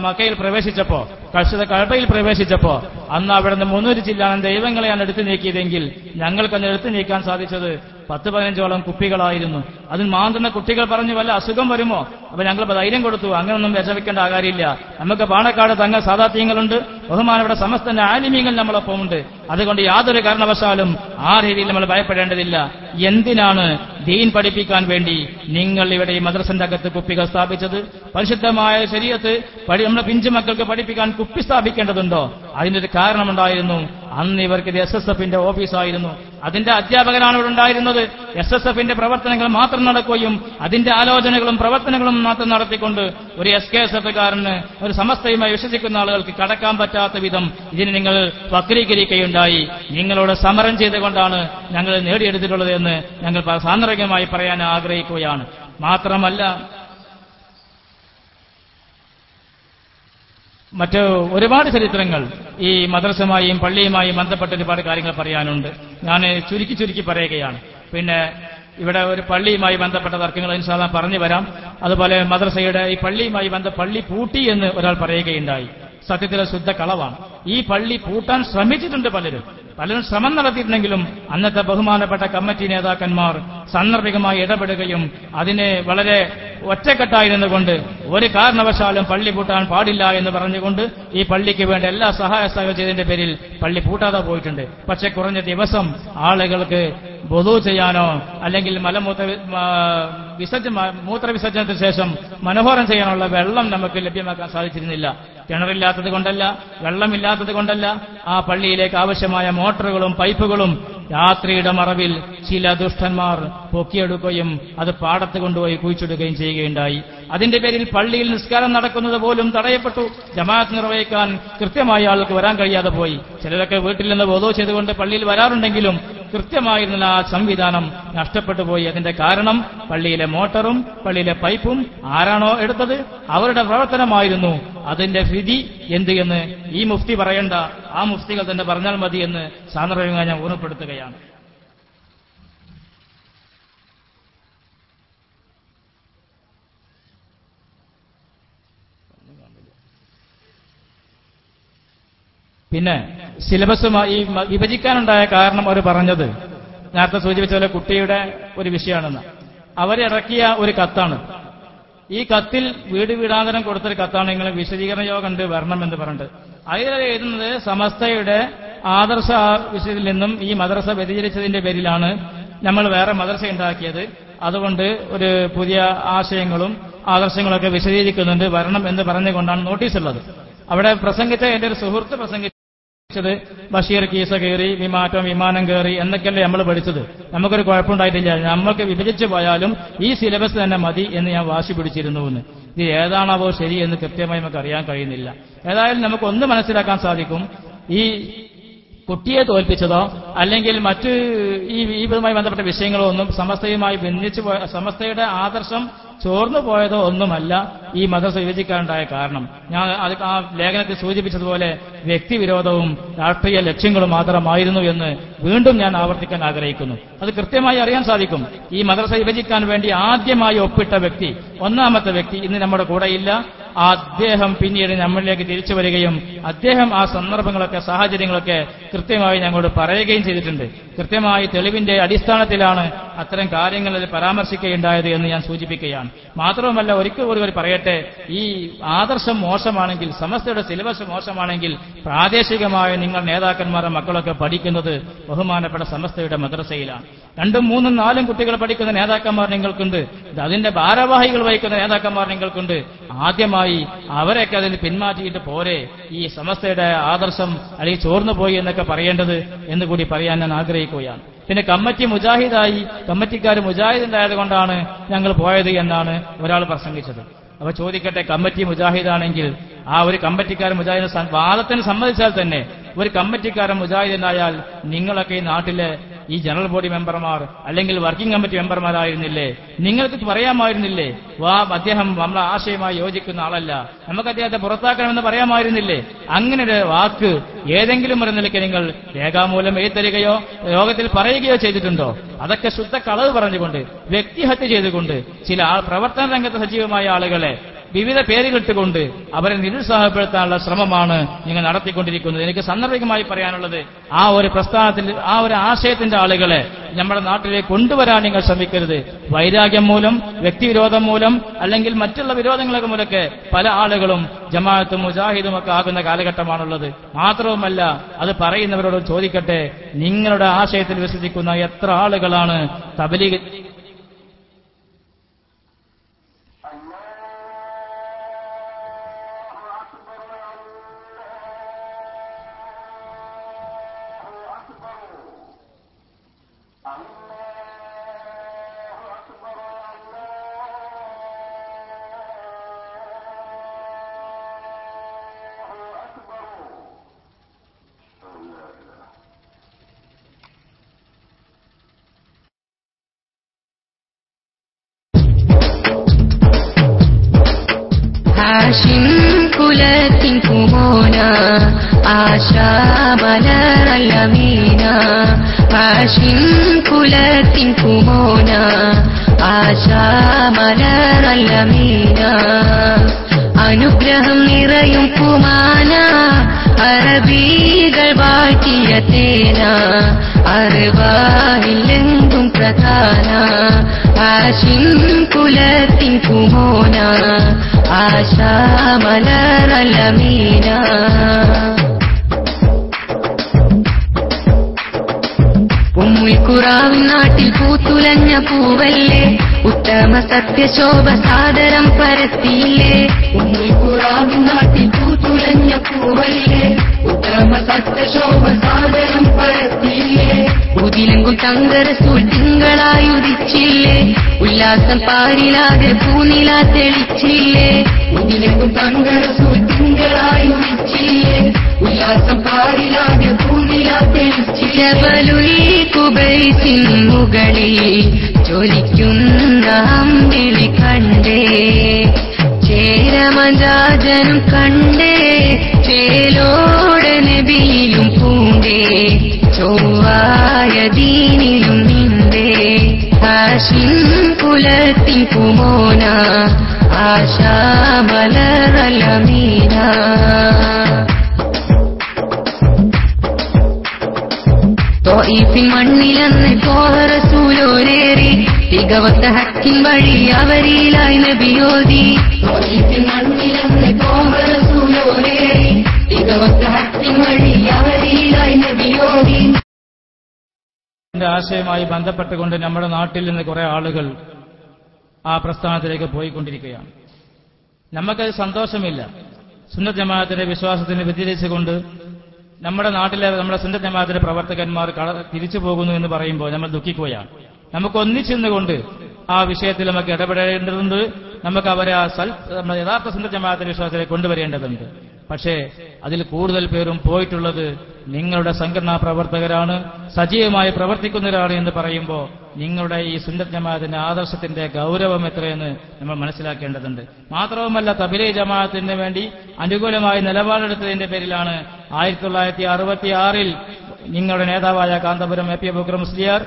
മക്കയിൽ പ്രവേശിച്ചപ്പോ കഴിച്ചത് കഴപ്പയിൽ പ്രവേശിച്ചപ്പോ അന്ന് അവിടുന്ന് മുന്നൂറ് ചില്ലാനം ദൈവങ്ങളെയാണ് എടുത്തു നീക്കിയതെങ്കിൽ ഞങ്ങൾക്കന്ന് എടുത്തു നീക്കാൻ സാധിച്ചത് പത്ത് പതിനഞ്ചോളം കുപ്പികളായിരുന്നു. അതിൽ മാന്തുന്ന കുട്ടികൾ പറഞ്ഞു വല്ല അസുഖം വരുമോ? അപ്പൊ ഞങ്ങൾ ധൈര്യം കൊടുത്തു. അങ്ങനൊന്നും വിഷമിക്കേണ്ട കാര്യമില്ല. നമുക്ക് പാണക്കാട് തങ്ങൾ സാധാത്യങ്ങളുണ്ട് ബഹുമാനവിടെ സമസ്ത ആലിമീങ്ങൾ നമ്മളൊപ്പം ഉണ്ട്. അതുകൊണ്ട് യാതൊരു കാരണവശാലും ആ രീതിയിൽ നമ്മൾ ഭയപ്പെടേണ്ടതില്ല. എന്തിനാണ് ദീൻ പഠിപ്പിക്കാൻ വേണ്ടി നിങ്ങൾ ഇവിടെ ഈ മദ്രസന്റെ അകത്ത് കുപ്പികൾ സ്ഥാപിച്ചത്? പരിശുദ്ധമായ ശരീരത്ത് നമ്മുടെ പിഞ്ചു മക്കൾക്ക് പഠിപ്പിക്കാൻ കുപ്പി സ്ഥാപിക്കേണ്ടതുണ്ടോ? അതിനൊരു കാരണമുണ്ടായിരുന്നു. അന്ന് ഇവർക്ക് എസ് എസ് എഫിന്റെ ഓഫീസായിരുന്നു. അതിന്റെ അധ്യാപകരാണ് ഇവിടെ ഉണ്ടായിരുന്നത് എസ് എസ് എഫിന്റെ പ്രവർത്തനങ്ങൾ മാത്രം നടക്കുകയും അതിന്റെ ആലോചനകളും പ്രവർത്തനങ്ങളും മാത്രം നടത്തിക്കൊണ്ട് ഒരു എസ് കെ എസ് എഫുകാരന് ഒരു സമസ്തയുമായി വിശ്വസിക്കുന്ന ആളുകൾക്ക് കടക്കാൻ പറ്റാത്ത വിധം ഇതിനെ നിങ്ങൾ വക്രീകരിക്കുകയുണ്ടായി. നിങ്ങളോട് സമരം ചെയ്തുകൊണ്ടാണ് ഞങ്ങൾ നേടിയെടുത്തിട്ടുള്ളത് എന്ന് ഞങ്ങൾ സാന്ദ്രികമായി പറയാൻ ആഗ്രഹിക്കുകയാണ്. മാത്രമല്ല മറ്റ് ഒരുപാട് ചരിത്രങ്ങൾ ഈ മദ്രസമായും പള്ളിയുമായും ബന്ധപ്പെട്ട ഒരുപാട് കാര്യങ്ങൾ പറയാനുണ്ട്. ഞാൻ ചുരുക്കി ചുരുക്കി പറയുകയാണ്. പിന്നെ ഇവിടെ ഒരു പള്ളിയുമായി ബന്ധപ്പെട്ട തർക്കങ്ങൾ ഇൻഷാല്ല പറഞ്ഞു വരാം. അതുപോലെ മദ്രസയുടെ ഈ പള്ളിയുമായി ബന്ധ പള്ളി പൂട്ടി എന്ന് ഒരാൾ പറയുകയുണ്ടായി. സത്യത്തിലെ ശുദ്ധ കളവാണ്. ഈ പള്ളി പൂട്ടാൻ ശ്രമിച്ചിട്ടുണ്ട് പലരും. പലരും ശ്രമം നടത്തിയിട്ടുണ്ടെങ്കിലും അന്നത്തെ ബഹുമാനപ്പെട്ട കമ്മിറ്റി നേതാക്കന്മാർ സന്ദർഭികമായി ഇടപെടുകയും അതിനെ വളരെ ഒറ്റക്കെട്ടായിരുന്നുകൊണ്ട് ഒരു കാരണവശാലും പള്ളി പൂട്ടാൻ പാടില്ല എന്ന് പറഞ്ഞുകൊണ്ട് ഈ പള്ളിക്ക് വേണ്ട എല്ലാ സഹായ സഹചര്യത്തിന്റെ പേരിൽ പള്ളി പൂട്ടാതെ പോയിട്ടുണ്ട്. പക്ഷെ കുറഞ്ഞ ദിവസം ആളുകൾക്ക് ബൊതു ചെയ്യാനോ അല്ലെങ്കിൽ മലമൂത്ര വിസർജ മൂത്രവിസർജനത്തിന് ശേഷം മനോഹരം ചെയ്യാനുള്ള വെള്ളം നമുക്ക് ലഭ്യമാക്കാൻ സാധിച്ചിരുന്നില്ല. കിണറില്ലാത്തത് കൊണ്ടല്ല വെള്ളമില്ലാത്തത് കൊണ്ടല്ല ആ പള്ളിയിലേക്ക് ആവശ്യമായ മോട്ടറുകളും പൈപ്പുകളും രാത്രിയുടെ മറവിൽ ചില ദുഷ്ടന്മാർ പൊക്കിയെടുക്കുകയും അത് പാടത്ത് കൊണ്ടുപോയി കുഴിച്ചിടുകയും ചെയ്യുകയുണ്ടായി. അതിന്റെ പേരിൽ പള്ളിയിൽ നിസ്കാരം നടക്കുന്നത് പോലും തടയപ്പെട്ടു. ജമാഅത്ത് നിർവഹിക്കാൻ കൃത്യമായ ആൾക്ക് വരാൻ കഴിയാതെ പോയി. ചിലരൊക്കെ വീട്ടിൽ നിന്ന് ബോധോ ചെയ്തുകൊണ്ട് പള്ളിയിൽ വരാറുണ്ടെങ്കിലും കൃത്യമായിരുന്നില്ല. ആ സംവിധാനം നഷ്ടപ്പെട്ടു പോയി. അതിന്റെ കാരണം പള്ളിയിലെ മോട്ടറും പള്ളിയിലെ പൈപ്പും ആരാണോ എടുത്തത്? അവരുടെ പ്രവർത്തനമായിരുന്നു. അതിന്റെ വിധി എന്ത് എന്ന് ഈ മുഫ്തി പറയണ്ട. ആ മുഫ്തികൾ തന്നെ പറഞ്ഞാൽ മതി എന്ന് സാന്ദർഭികമായി ഞാൻ ഓർമ്മപ്പെടുത്തുകയാണ്. പിന്നെ സിലബസുമായി വിഭജിക്കാനുണ്ടായ കാരണം അവർ പറഞ്ഞത്. നേരത്തെ സൂചിപ്പിച്ച പോലെ കുട്ടിയുടെ ഒരു വിഷയമാണെന്ന്. അവരിറക്കിയ ഒരു കത്താണ്. ഈ കത്തിൽ വീട് വീടാന്തരം കൊടുത്തൊരു കത്താണ്. നിങ്ങൾ വിശദീകരണ യോഗം ഉണ്ട് വരണം എന്ന് പറഞ്ഞിട്ട്. അതിൽ എഴുതുന്നത് സമസ്തയുടെ ആദർശ വിഷയത്തിൽ നിന്നും ഈ മദ്രസ വ്യതിചരിച്ചതിന്റെ പേരിലാണ് നമ്മൾ വേറെ മദ്രസ ഉണ്ടാക്കിയത്. അതുകൊണ്ട് ഒരു പുതിയ ആശയങ്ങളും ആദർശങ്ങളൊക്കെ വിശദീകരിക്കുന്നുണ്ട്. വരണം എന്ന് പറഞ്ഞുകൊണ്ടാണ് നോട്ടീസ് ഉള്ളത്. അവിടെ പ്രസംഗിച്ച എന്റെ ഒരു സുഹൃത്ത് പ്രസംഗിച്ചു പഠിച്ചത് ബഷീർ കീസ കയറി വിമാറ്റം വിമാനം കയറി എന്നൊക്കെയല്ലേ നമ്മൾ പഠിച്ചത്. നമുക്കൊരു കുഴപ്പമുണ്ടായിട്ടില്ല. നമ്മൾക്ക് വിഭജിച്ചു പോയാലും ഈ സിലബസ് തന്നെ മതി എന്ന് ഞാൻ വാശി പിടിച്ചിരുന്നു എന്ന് ഇത് ഏതാണാവോ ശരി എന്ന് കൃത്യമായി നമുക്ക് അറിയാൻ കഴിയുന്നില്ല. ഏതായാലും നമുക്ക് ഒന്ന് മനസ്സിലാക്കാൻ സാധിക്കും. ഈ കുട്ടിയെ തോൽപ്പിച്ചതോ അല്ലെങ്കിൽ മറ്റ് ഈ ഇതുമായി ബന്ധപ്പെട്ട വിഷയങ്ങളോ ഒന്നും സമസ്തയുമായി പോയ സമസ്തയുടെ ആദർശം ചോർന്നു പോയതോ ഒന്നുമല്ല ഈ മതം സ്വീകരിക്കാനുണ്ടായ കാരണം. ഞാൻ അത് ആ ലേഖനത്തിൽ സൂചിപ്പിച്ചതുപോലെ വ്യക്തിവിരോധവും രാഷ്ട്രീയ ലക്ഷ്യങ്ങളും മാത്രമായിരുന്നു എന്ന് വീണ്ടും ഞാൻ ആവർത്തിക്കാൻ ആഗ്രഹിക്കുന്നു. അത് കൃത്യമായി അറിയാൻ സാധിക്കും. ഈ മദ്രസ വിഭജിക്കാൻ വേണ്ടി ആദ്യമായി ഒപ്പിട്ട വ്യക്തി ഒന്നാമത്തെ വ്യക്തി ഇന്ന് നമ്മുടെ കൂടെയില്ല. അദ്ദേഹം പിന്നീട് നമ്മളിലേക്ക് തിരിച്ചു വരികയും അദ്ദേഹം ആ സന്ദർഭങ്ങളൊക്കെ സാഹചര്യങ്ങളൊക്കെ കൃത്യമായി ഞങ്ങളോട് പറയുകയും ചെയ്തിട്ടുണ്ട്. കൃത്യമായി തെളിവിന്റെ അടിസ്ഥാനത്തിലാണ് അത്തരം കാര്യങ്ങളിൽ പരാമർശിക്കുകയുണ്ടായത് എന്ന് ഞാൻ സൂചിപ്പിക്കുകയാണ്. മാത്രവുമല്ല ഒരിക്കൽ കൂടി ഒരു പറയട്ടെ ഈ ആദർശം മോശമാണെങ്കിൽ സമസ്തയുടെ സിലബസ് മോശമാണെങ്കിൽ പ്രാദേശികമായ നിങ്ങൾ നേതാക്കന്മാരുടെ മക്കളൊക്കെ പഠിക്കുന്നത് ബഹുമാനപ്പെട്ട സമസ്തയുടെ മദ്രസയിലാണ്. രണ്ടും മൂന്നും നാലും കുട്ടികൾ പഠിക്കുന്ന നേതാക്കന്മാർ നിങ്ങൾക്കുണ്ട്. അതിന്റെ ഭാരവാഹികൾ വഹിക്കുന്ന നേതാക്കന്മാർ നിങ്ങൾക്കുണ്ട്. ആദ്യമായി അവരെയൊക്കെ അതിന് പിന്മാറ്റിയിട്ട് പോരെ. ഈ സമസ്തയുടെ ആദർശം അല്ലെങ്കിൽ ചോർന്നു പോയി എന്നൊക്കെ പറയേണ്ടത് എന്ന് കൂടി പറയാൻ ഞാൻ ആഗ്രഹിക്കുകയാണ്. പിന്നെ കമ്മറ്റി മുജാഹിദായി കമ്മിറ്റിക്കാർ മുജാഹിദുണ്ടായത് കൊണ്ടാണ് ഞങ്ങൾ പോയത് എന്നാണ് ഒരാൾ പ്രസംഗിച്ചത്. അപ്പൊ ചോദിക്കട്ടെ കമ്മറ്റി മുജാഹിദാണെങ്കിൽ ആ ഒരു കമ്മറ്റിക്കാരൻ മുജാഹിദ് വാദത്തിന് സമ്മതിച്ചാൽ തന്നെ ഒരു കമ്മിറ്റിക്കാരൻ മുജാഹിദിനായാൽ നിങ്ങളൊക്കെ ഈ നാട്ടിലെ ഈ ജനറൽ ബോഡി മെമ്പർമാർ അല്ലെങ്കിൽ വർക്കിംഗ് കമ്മിറ്റി മെമ്പർമാരായിരുന്നില്ലേ? നിങ്ങൾക്ക് പറയാമായിരുന്നില്ലേ? വാ അദ്ദേഹം നമ്മളെ ആശയമായി യോജിക്കുന്ന ആളല്ല. നമുക്ക് അദ്ദേഹത്തെ പുറത്താക്കണമെന്ന് പറയാമായിരുന്നില്ലേ? അങ്ങനെ ഒരു വാക്ക് ഏതെങ്കിലും ഒരു നിലയ്ക്ക് നിങ്ങൾ രേഖാമൂലം എഴുത്തരികയോ യോഗത്തിൽ പറയുകയോ ചെയ്തിട്ടുണ്ടോ? അതൊക്കെ ശുദ്ധ കളവ് പറഞ്ഞുകൊണ്ട് വ്യക്തിഹത്യ ചെയ്തുകൊണ്ട് ചില പ്രവർത്തന രംഗത്ത് സജീവമായ ആളുകളെ വിവിധ പേരുകളിട്ടുകൊണ്ട് അവരെ നിരുത്സാഹപ്പെടുത്താനുള്ള ശ്രമമാണ് നിങ്ങൾ നടത്തിക്കൊണ്ടിരിക്കുന്നത്. എനിക്ക് സന്ദർഭികമായി പറയാനുള്ളത് ആ ഒരു പ്രസ്ഥാനത്തിൽ ആ ഒരു ആശയത്തിന്റെ ആളുകളെ നമ്മുടെ നാട്ടിലേക്ക് കൊണ്ടുവരാൻ നിങ്ങൾ ശ്രമിക്കരുത്. വൈരാഗ്യം മൂലം വ്യക്തിവിരോധം മൂലം അല്ലെങ്കിൽ മറ്റുള്ള വിരോധങ്ങളൊക്കെ മൂലമൊക്കെ പല ആളുകളും ജമാഅത്തും മുജാഹിദും ഒക്കെ ആകുന്ന കാലഘട്ടമാണുള്ളത്. മാത്രവുമല്ല അത് പറയുന്നവരോട് ചോദിക്കട്ടെ നിങ്ങളുടെ ആശയത്തിൽ വിശ്വസിക്കുന്ന എത്ര ആളുകളാണ് തബലീഗ് കുലത്തിൻ കുമോന ആശാ മലരല്ലമീന ഹാഷിം കുലത്തിൻ കുമോന ആശാ മലരല്ലമീന അനുഗ്രഹം നിറയും കുമാന. അറബികൾ വാഴ്ത്തിയ തേന. അറിവായില്ലെങ്കും പ്രധാന. ആശിൻ കുലത്തിൻ കുമോന. ആശാ മീന നാട്ടിൽ പൂത്തുലഞ്ഞ പൂവല്ലേ? ഉത്തമ സത്യശോഭ സാദരം പരത്തിയില്ലേ? നാട്ടിൽ പൂത്തുലഞ്ഞ സത്യശോഭ സാദരം ഉല്ലാസം പാരിലാതെ പൂനില തെളിച്ചില്ലേ മുന്നിലെങ്കും തങ്കരസൂൽ തിങ്കളായി ഉല്ലാസം പാരിലാതെ പൂനില തെളിച്ചില്ലേ മുകളിൽ ജ്വലിക്കുന്ന അമ്പിളി കണ്ടേ ചേരമജാജനും കണ്ടേ ചേലോട് നബിയിലും പൂണ്ടേ ചൊവ്വായ ദീനിലും നിന്റെ ആശിൻ കുലത്തിൻ കുമോന അവരിലായി നബിയോതി തോയിപ്പിൻ മണ്ണിലന്ന് കോറസൂലോരേറി തികവത്ത ഹക്കിൻ വഴി അവരിലായി നബിയോതി ആശയമായി ആശയവുമായി ബന്ധപ്പെട്ടുകൊണ്ട് നമ്മുടെ നാട്ടിൽ നിന്ന് കുറെ ആളുകൾ ആ പ്രസ്ഥാനത്തിലേക്ക് പോയിക്കൊണ്ടിരിക്കുകയാണ്. നമുക്കത് സന്തോഷമില്ല. സുന്ദർ ജമാഅത്തിന്റെ വിശ്വാസത്തിന് വ്യതിരിച്ചുകൊണ്ട് നമ്മുടെ നാട്ടിലെ നമ്മുടെ സുന്ദർ ജമാഅത്തിന്റെ പ്രവർത്തകന്മാർ തിരിച്ചു പോകുന്നു എന്ന് പറയുമ്പോൾ നമ്മൾ ദുഃഖിക്കുകയാണ്. നമുക്ക് ഒന്നിച്ചിരുന്നുകൊണ്ട് ആ വിഷയത്തിൽ നമുക്ക് ഇടപെടേണ്ടതുണ്ട്. നമുക്ക് അവരെ ആ സൽ യഥാർത്ഥ സുന്നത്ത് ജമാഅത്തിന്റെ വിശ്വാസത്തിലേക്ക് കൊണ്ടുവരേണ്ടതുണ്ട്. പക്ഷേ അതിൽ കൂടുതൽ പേരും പോയിട്ടുള്ളത് നിങ്ങളുടെ സംഘടനാ പ്രവർത്തകരാണ് സജീവമായി പ്രവർത്തിക്കുന്നവരാണ് എന്ന് പറയുമ്പോൾ നിങ്ങളുടെ ഈ സുന്നത്ത് ജമാഅത്തിന്റെ ആദർശത്തിന്റെ ഗൗരവം എത്രയെന്ന് നമ്മൾ മനസ്സിലാക്കേണ്ടതുണ്ട്. മാത്രവുമല്ല തബിലെ ജമാഅത്തിന് വേണ്ടി അനുകൂലമായി നിലപാടെടുത്തതിന്റെ പേരിലാണ് ആയിരത്തി തൊള്ളായിരത്തി അറുപത്തി ആറിൽ നിങ്ങളുടെ നേതാവായ കാന്തപുരം എ പി അബുക്കർ മുസ്ലിയാർ